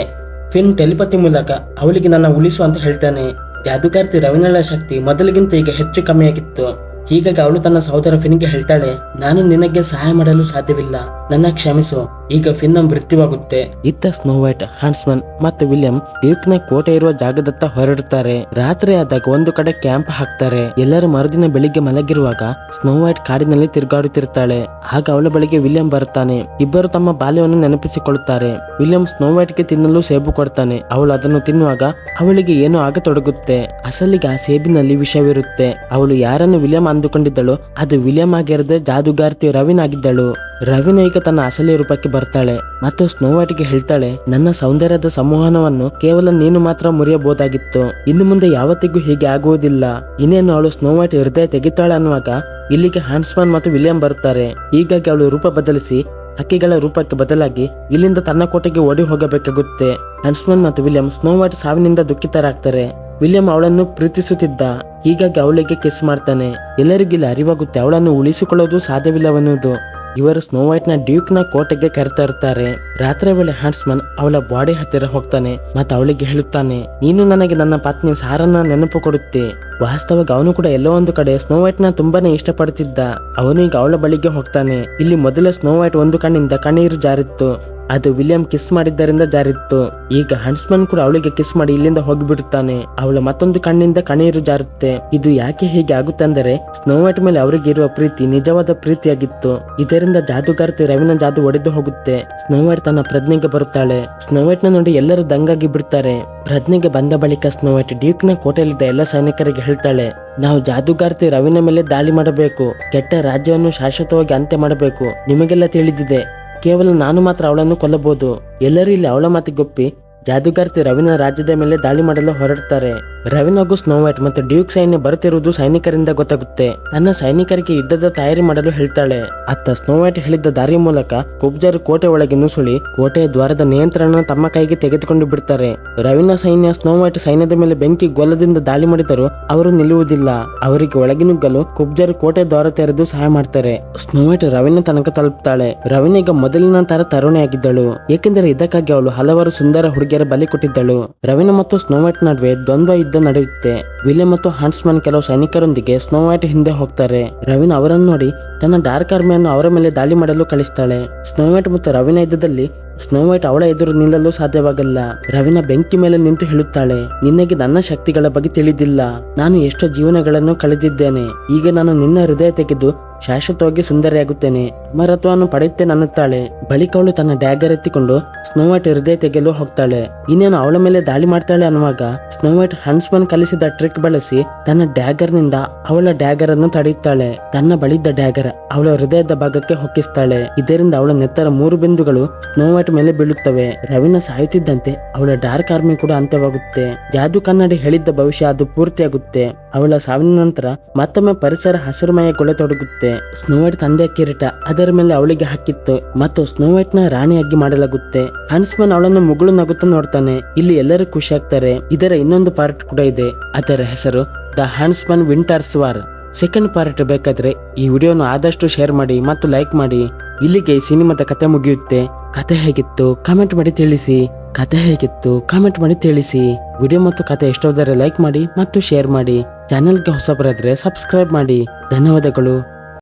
ಫಿನ್ ಟೆಲಿಪತಿ ಮೂಲಕ ಅವಳಿಗೆ ನನ್ನ ಉಳಿಸು ಅಂತ ಹೇಳ್ತಾನೆ. ಜಾದೂಗಾರ್ತಿ ರವಿನಳ ಶಕ್ತಿ ಮೊದಲಿಗಿಂತ ಈಗ ಹೆಚ್ಚು ಕಮ್ಮಿಯಾಗಿತ್ತು. ಹೀಗಾಗಿ ಅವಳು ತನ್ನ ಸಹೋದರ ಫಿನ್ಗೆ ಹೇಳ್ತಾಳೆ ನಾನು ನಿನಗೆ ಸಹಾಯ ಮಾಡಲು ಸಾಧ್ಯವಿಲ್ಲ. ನನ್ನ ಕ್ಷಮಿಸು. ಈಗ ಫಿನ್ನ ಮೃತ್ಯುವಾಗುತ್ತೆ ಇತ್ತ ಸ್ನೋ ವೈಟ್ ಹ್ಯಾಂಡ್ಸ್ಮನ್ ಮತ್ತು ವಿಲಿಯಂ ಡ್ಯೂಕ್ನ ಕೋಟೆ ಇರುವ ಜಾಗದತ್ತ ಹೊರಡುತ್ತಾರೆ. ರಾತ್ರಿ ಆದಾಗ ಒಂದು ಕಡೆ ಕ್ಯಾಂಪ್ ಹಾಕ್ತಾರೆ. ಎಲ್ಲರೂ ಮರುದಿನ ಬೆಳಿಗ್ಗೆ ಮಲಗಿರುವಾಗ ಸ್ನೋ ವೈಟ್ ಕಾಡಿನಲ್ಲಿ ತಿರುಗಾಡುತ್ತಿರ್ತಾಳೆ. ಆಗ ಅವಳ ಬಳಿಗೆ ವಿಲಿಯಂ ಬರುತ್ತಾನೆ. ಇಬ್ಬರು ತಮ್ಮ ಬಾಲ್ಯವನ್ನು ನೆನಪಿಸಿಕೊಳ್ಳುತ್ತಾರೆ. ವಿಲಿಯಂ ಸ್ನೋ ವೈಟ್ಗೆ ತಿನ್ನಲು ಸೇಬು ಕೊಡ್ತಾನೆ. ಅವಳು ಅದನ್ನು ತಿನ್ನುವಾಗ ಅವಳಿಗೆ ಏನೋ ಆಗತೊಡಗುತ್ತೆ ಅಸಲಿಗೆ ಆ ಸೇಬಿನಲ್ಲಿ ವಿಷವಿರುತ್ತೆ. ಅವಳು ಯಾರನ್ನು ವಿಲಿಯಂ ಅಂದುಕೊಂಡಿದ್ದಳು ಅದು ವಿಲಿಯಂ ಆಗಿರದೆ ಜಾದುಗಾರ್ತಿ ರವಿನ್ ಆಗಿದ್ದಳು ರವಿನ ಈಗ ತನ್ನ ಅಸಲಿ ರೂಪಕ್ಕೆ ಬರ್ತಾಳೆ ಮತ್ತು ಸ್ನೋ ವೈಟ್ಗೆ ಹೇಳ್ತಾಳೆ, ನನ್ನ ಸೌಂದರ್ಯದ ಸಂವಹನವನ್ನು ಕೇವಲ ನೀನು ಮಾತ್ರ ಮುರಿಯಬಹುದಾಗಿತ್ತು. ಇನ್ನು ಮುಂದೆ ಯಾವತ್ತಿಗೂ ಹೀಗೆ ಆಗುವುದಿಲ್ಲ. ಇನ್ನೇನು ಅವಳು ಸ್ನೋ ವೈಟ್ ಹೃದಯ ತೆಗಿತಾಳೆ ಅನ್ನುವಾಗ ಇಲ್ಲಿಗೆ ಹ್ಯಾಂಡ್ಸ್ಮನ್ ಮತ್ತು ವಿಲಿಯಂ ಬರುತ್ತಾರೆ. ಹೀಗಾಗಿ ಅವಳು ರೂಪ ಬದಲಿಸಿ ಹಕ್ಕಿಗಳ ರೂಪಕ್ಕೆ ಬದಲಾಗಿ ಇಲ್ಲಿಂದ ತನ್ನ ಕೋಟೆಗೆ ಓಡಿ ಹೋಗಬೇಕಾಗುತ್ತೆ. ಹ್ಯಾಂಡ್ಸ್ಮನ್ ಮತ್ತು ವಿಲಿಯಂ ಸ್ನೋ ವೈಟ್ ಸಾವಿನಿಂದ ದುಃಖಿತರಾಗ್ತಾರೆ. ವಿಲಿಯಂ ಅವಳನ್ನು ಪ್ರೀತಿಸುತ್ತಿದ್ದ. ಹೀಗಾಗಿ ಅವಳಿಗೆ ಕಿಸ್ ಮಾಡ್ತಾನೆ. ಎಲ್ಲರಿಗೂ ಇಲ್ಲಿ ಅರಿವಾಗುತ್ತೆ, ಅವಳನ್ನು ಉಳಿಸಿಕೊಳ್ಳೋದು ಸಾಧ್ಯವಿಲ್ಲವನ್ನುವುದು ಇವರು ಸ್ನೋ ವೈಟ್ನ ಡ್ಯೂಕ್ನ ಕೋಟೆಗೆ ಕರೆತಾ ಇರ್ತಾರೆ. ರಾತ್ರಿ ವೇಳೆ ಹ್ಯಾಂಡ್ಸ್ಮನ್ ಅವಳ ಬಾಡಿ ಹತ್ತಿರ ಹೋಗ್ತಾನೆ. ಮತ್ತೆ ಅವಳಿಗೆ ಹೇಳುತ್ತಾನೆ, ನೀನು ನನಗೆ ನನ್ನ ಪತ್ನಿ ಸಾರನ್ನ ನೆನಪು ಕೊಡುತ್ತೆ. ವಾಸ್ತವವಾಗಿ ಅವನು ಕೂಡ ಎಲ್ಲೋ ಒಂದು ಕಡೆ ಸ್ನೋ ವೈಟ್ನ ತುಂಬಾನೇ ಇಷ್ಟಪಡುತ್ತಿದ್ದ ಅವನು ಈಗ ಅವಳ ಬಳಿಗೆ ಹೋಗ್ತಾನೆ. ಇಲ್ಲಿ ಮೊದಲ ಸ್ನೋ ವೈಟ್ ಒಂದು ಕಣ್ಣಿಂದ ಕಣ್ಣೀರು ಜಾರಿತ್ತು. ಅದು ವಿಲಿಯಂ ಕಿಸ್ ಮಾಡಿದ್ದರಿಂದ ಜಾರಿತ್ತು. ಈಗ ಹನ್ಸ್ಮನ್ ಕೂಡ ಅವಳಿಗೆ ಕಿಸ್ ಮಾಡಿ ಇಲ್ಲಿಂದ ಹೋಗಿಬಿಡುತ್ತಾನೆ. ಅವಳ ಮತ್ತೊಂದು ಕಣ್ಣಿಂದ ಕಣ್ಣೀರು ಜಾರುತ್ತೆ. ಇದು ಯಾಕೆ ಹೀಗೆ ಆಗುತ್ತೆಂದರೆ ಸ್ನೋ ವೈಟ್ ಮೇಲೆ ಅವರಿಗೆ ಇರುವ ಪ್ರೀತಿ ನಿಜವಾದ ಪ್ರೀತಿಯಾಗಿತ್ತು. ಇದರಿಂದ ಜಾದೂಗಾರ್ತಿ ರವಿನ ಜಾದು ಒಡೆದು ಹೋಗುತ್ತೆ. ಸ್ನೋ ವೈಟ್ ತನ್ನ ಪ್ರಜ್ಞೆಗೆ ಬರುತ್ತಾಳೆ. ಸ್ನೋ ವೈಟ್ನ ನೋಡಿ ಎಲ್ಲರೂ ದಂಗಾಗಿ ಬಿಡ್ತಾರೆ. ಪ್ರಜ್ಞೆಗೆ ಬಂದ ಬಳಿಕ ಸ್ನೋ ವೈಟ್ ಡ್ಯೂಕ್ನ ಕೋಟೆಯಲ್ಲಿದ್ದ ಎಲ್ಲ ಸೈನಿಕರಿಗೆ ಹೇಳ್ತಾಳೆ, ನಾವು ಜಾದುಗಾರ್ತಿ ರವಿನ ಮೇಲೆ ದಾಳಿ ಮಾಡಬೇಕು. ಕೆಟ್ಟ ರಾಜ್ಯವನ್ನು ಶಾಶ್ವತವಾಗಿ ಅಂತ್ಯ ಮಾಡಬೇಕು. ನಿಮಗೆಲ್ಲ ತಿಳಿದಿದೆ. ಕೇವಲ ನಾನು ಮಾತ್ರ ಅವಳನ್ನು ಕೊಲ್ಲಬಹುದು. ಎಲ್ಲರೂ ಇಲ್ಲಿ ಅವಳ ಮಾತಿಗೊಪ್ಪಿ ಜಾದುಗಾರ್ತಿ ರವಿನ ರಾಜ್ಯದ ಮೇಲೆ ದಾಳಿ ಮಾಡಲು ಹೊರಡ್ತಾರೆ. ರವಿನ್ ಹಾಗೂ ಸ್ನೋವೈಟ್ ಮತ್ತು ಡ್ಯೂಕ್ ಸೈನ್ಯ ಬರುತ್ತಿರುವುದು ಸೈನಿಕರಿಂದ ಗೊತ್ತಾಗುತ್ತೆ. ನನ್ನ ಸೈನಿಕರಿಗೆ ಯುದ್ಧದ ತಯಾರಿ ಮಾಡಲು ಹೇಳ್ತಾಳೆ. ಅತ್ತ ಸ್ನೋವೈಟ್ ಹೇಳಿದ್ದ ದಾರಿ ಮೂಲಕ ಕುಬ್ಜರು ಕೋಟೆ ಒಳಗೆ ನುಸುಳಿ ಕೋಟೆಯ ದ್ವಾರದ ನಿಯಂತ್ರಣ ತಮ್ಮ ಕೈಗೆ ತೆಗೆದುಕೊಂಡು ಬಿಡ್ತಾರೆ. ರವಿನ ಸೈನ್ಯ ಸ್ನೋವೈಟ್ ಸೈನ್ಯದ ಮೇಲೆ ಬೆಂಕಿ ಗೊಲ್ಲದಿಂದ ದಾಳಿ ಮಾಡಿದರೂ ಅವರು ನಿಲ್ಲುವುದಿಲ್ಲ. ಅವರಿಗೆ ಒಳಗೆ ನುಗ್ಗಲು ಕುಬ್ಜರು ಕೋಟೆ ದ್ವಾರ ತೆರೆದು ಸಹಾಯ ಮಾಡ್ತಾರೆ. ಸ್ನೋವೈಟ್ ರವಿನ ತನಕ ತಲುಪ್ತಾಳೆ. ರವಿನ ಈಗ ಮೊದಲಿನ ತರ ತರುಣಿಯಾಗಿದ್ದಳು. ಏಕೆಂದರೆ ಇದಕ್ಕಾಗಿ ಅವಳು ಹಲವಾರು ಸುಂದರ ಹುಡುಗಿಯರ ಬಲಿ ಕೊಟ್ಟಿದ್ದಳು. ರವಿನ ಮತ್ತು ಸ್ನೋ ವೈಟ್ ನಡುವೆ ದ್ವಂದ್ವ ಯುದ್ಧ ನಡೆಯುತ್ತೆ. ವಿಲಿಯಂ ಮತ್ತು ಹಂಟ್ಸ್ಮನ್ ಕೆಲವು ಸೈನಿಕರೊಂದಿಗೆ ಸ್ನೋ ವೈಟ್ ಹಿಂದೆ ಹೋಗ್ತಾರೆ. ರವಿನ್ ಅವರನ್ನು ನೋಡಿ ತನ್ನ ಡಾರ್ಕ್ ಆರ್ಮಿಯನ್ನು ಅವರ ಮೇಲೆ ದಾಳಿ ಮಾಡಲು ಕಳಿಸ್ತಾಳೆ. ಸ್ನೋ ವೈಟ್ ಮತ್ತು ರವಿನ ಯುದ್ಧದಲ್ಲಿ ಸ್ನೋ ವೈಟ್ ಅವಳ ಎದುರು ನಿಲ್ಲಲು ಸಾಧ್ಯವಾಗಲ್ಲ. ರವಿನ ಬೆಂಕಿ ಮೇಲೆ ನಿಂತು ಹೇಳುತ್ತಾಳೆ, ನಿನಗೆ ನನ್ನ ಶಕ್ತಿಗಳ ಬಗ್ಗೆ ತಿಳಿದಿಲ್ಲ. ನಾನು ಎಷ್ಟೋ ಜೀವನಗಳನ್ನು ಕಳೆದಿದ್ದೇನೆ. ಈಗ ನಾನು ನಿನ್ನ ಹೃದಯ ತೆಗೆದು ಶಾಶ್ವತವಾಗಿ ಸುಂದರಿಯಾಗುತ್ತೇನೆ. ಅಮರತ್ವವನ್ನು ಪಡೆಯುತ್ತೇನೆ ಅನ್ನುತ್ತಾಳೆ. ಬಳಿಕ ಅವಳು ತನ್ನ ಡ್ಯಾಗರ್ ಎತ್ತಿಕೊಂಡು ಸ್ನೋ ವೈಟ್ ಹೃದಯ ತೆಗೆಯಲು ಹೋಗ್ತಾಳೆ. ಇನ್ನೇನು ಅವಳ ಮೇಲೆ ದಾಳಿ ಮಾಡ್ತಾಳೆ ಅನ್ನುವಾಗ ಸ್ನೋ ವೈಟ್ ಹನ್ಸ್ಮನ್ ಕಲಿಸಿದ ಟ್ರಿಕ್ ಬಳಸಿ ತನ್ನ ಡ್ಯಾಗರ್ನಿಂದ ಅವಳ ಡ್ಯಾಗರ್ ಅನ್ನು ತಡೆಯುತ್ತಾಳೆ. ತನ್ನ ಬಳಿದ್ದ ಡ್ಯಾಗರ್ ಅವಳ ಹೃದಯದ ಭಾಗಕ್ಕೆ ಹೊಕ್ಕಿಸ್ತಾಳೆ. ಇದರಿಂದ ಅವಳ ನೆತ್ತರ ಮೂರು ಬಿಂದುಗಳು ಸ್ನೋ ವೈಟ್ ಮೇಲೆ ಬೀಳುತ್ತವೆ. ರವಿನ ಸಾಯುತ್ತಿದ್ದಂತೆ ಅವಳ ಡಾರ್ಕ್ ಆರ್ಮಿ ಕೂಡ ಅಂತ್ಯವಾಗುತ್ತೆ. ಜಾದು ಕನ್ನಡಿ ಹೇಳಿದ್ದ ಭವಿಷ್ಯ ಅದು ಪೂರ್ತಿಯಾಗುತ್ತೆ. ಅವಳ ಸಾವಿನ ನಂತರ ಮತ್ತೊಮ್ಮೆ ಪರಿಸರ ಹಸಿರುಮಯಗೊಳ್ಳತೊಡಗುತ್ತೆ. ಸ್ನೋ ವೈಟ್ ತಂದೆಯ ಕಿರೀಟ ಅದರ ಮೇಲೆ ಅವಳಿಗೆ ಹಾಕಿತ್ತು. ಮತ್ತು ಸ್ನೋ ವೈಟ್ನ ರಾಣಿಯಾಗಿ ಮಾಡಲಾಗುತ್ತೆ. ಹನ್ಸ್ಮನ್ ಅವಳನ್ನು ಮುಗುಳು ನಗುತ್ತಾ ನೋಡ್ತಾನೆ. ಇಲ್ಲಿ ಎಲ್ಲರೂ ಖುಷಿ ಆಗ್ತಾರೆ ಇದರ ಇನ್ನೊಂದು ಪಾರ್ಟ್ ಕೂಡ ಇದೆ. ಅದರ ಹೆಸರು the Huntsman winter's war second part ಬೇಕಾದ್ರೆ ಈ ವಿಡಿಯೋನ ಆದಷ್ಟು ಶೇರ್ ಮಾಡಿ ಮತ್ತು ಲೈಕ್ ಮಾಡಿ. ಇಲ್ಲಿಗೆ ಈ ಸಿನಿಮಾದ ಕತೆ ಮುಗಿಯುತ್ತೆ. ಕತೆ ಹೇಗಿತ್ತು ಕಮೆಂಟ್ ಮಾಡಿ ತಿಳಿಸಿ. ಕತೆ ಹೇಗಿತ್ತು ಕಮೆಂಟ್ ಮಾಡಿ ತಿಳಿಸಿ. ವಿಡಿಯೋ ಮತ್ತು ಕತೆ ಎಷ್ಟೋದರೆ ಲೈಕ್ ಮಾಡಿ ಮತ್ತು ಶೇರ್ ಮಾಡಿ. ಚಾನೆಲ್ಗೆ ಹೊಸಬರಾದ್ರೆ ಸಬ್ಸ್ಕ್ರೈಬ್ ಮಾಡಿ. ಧನ್ಯವಾದಗಳು.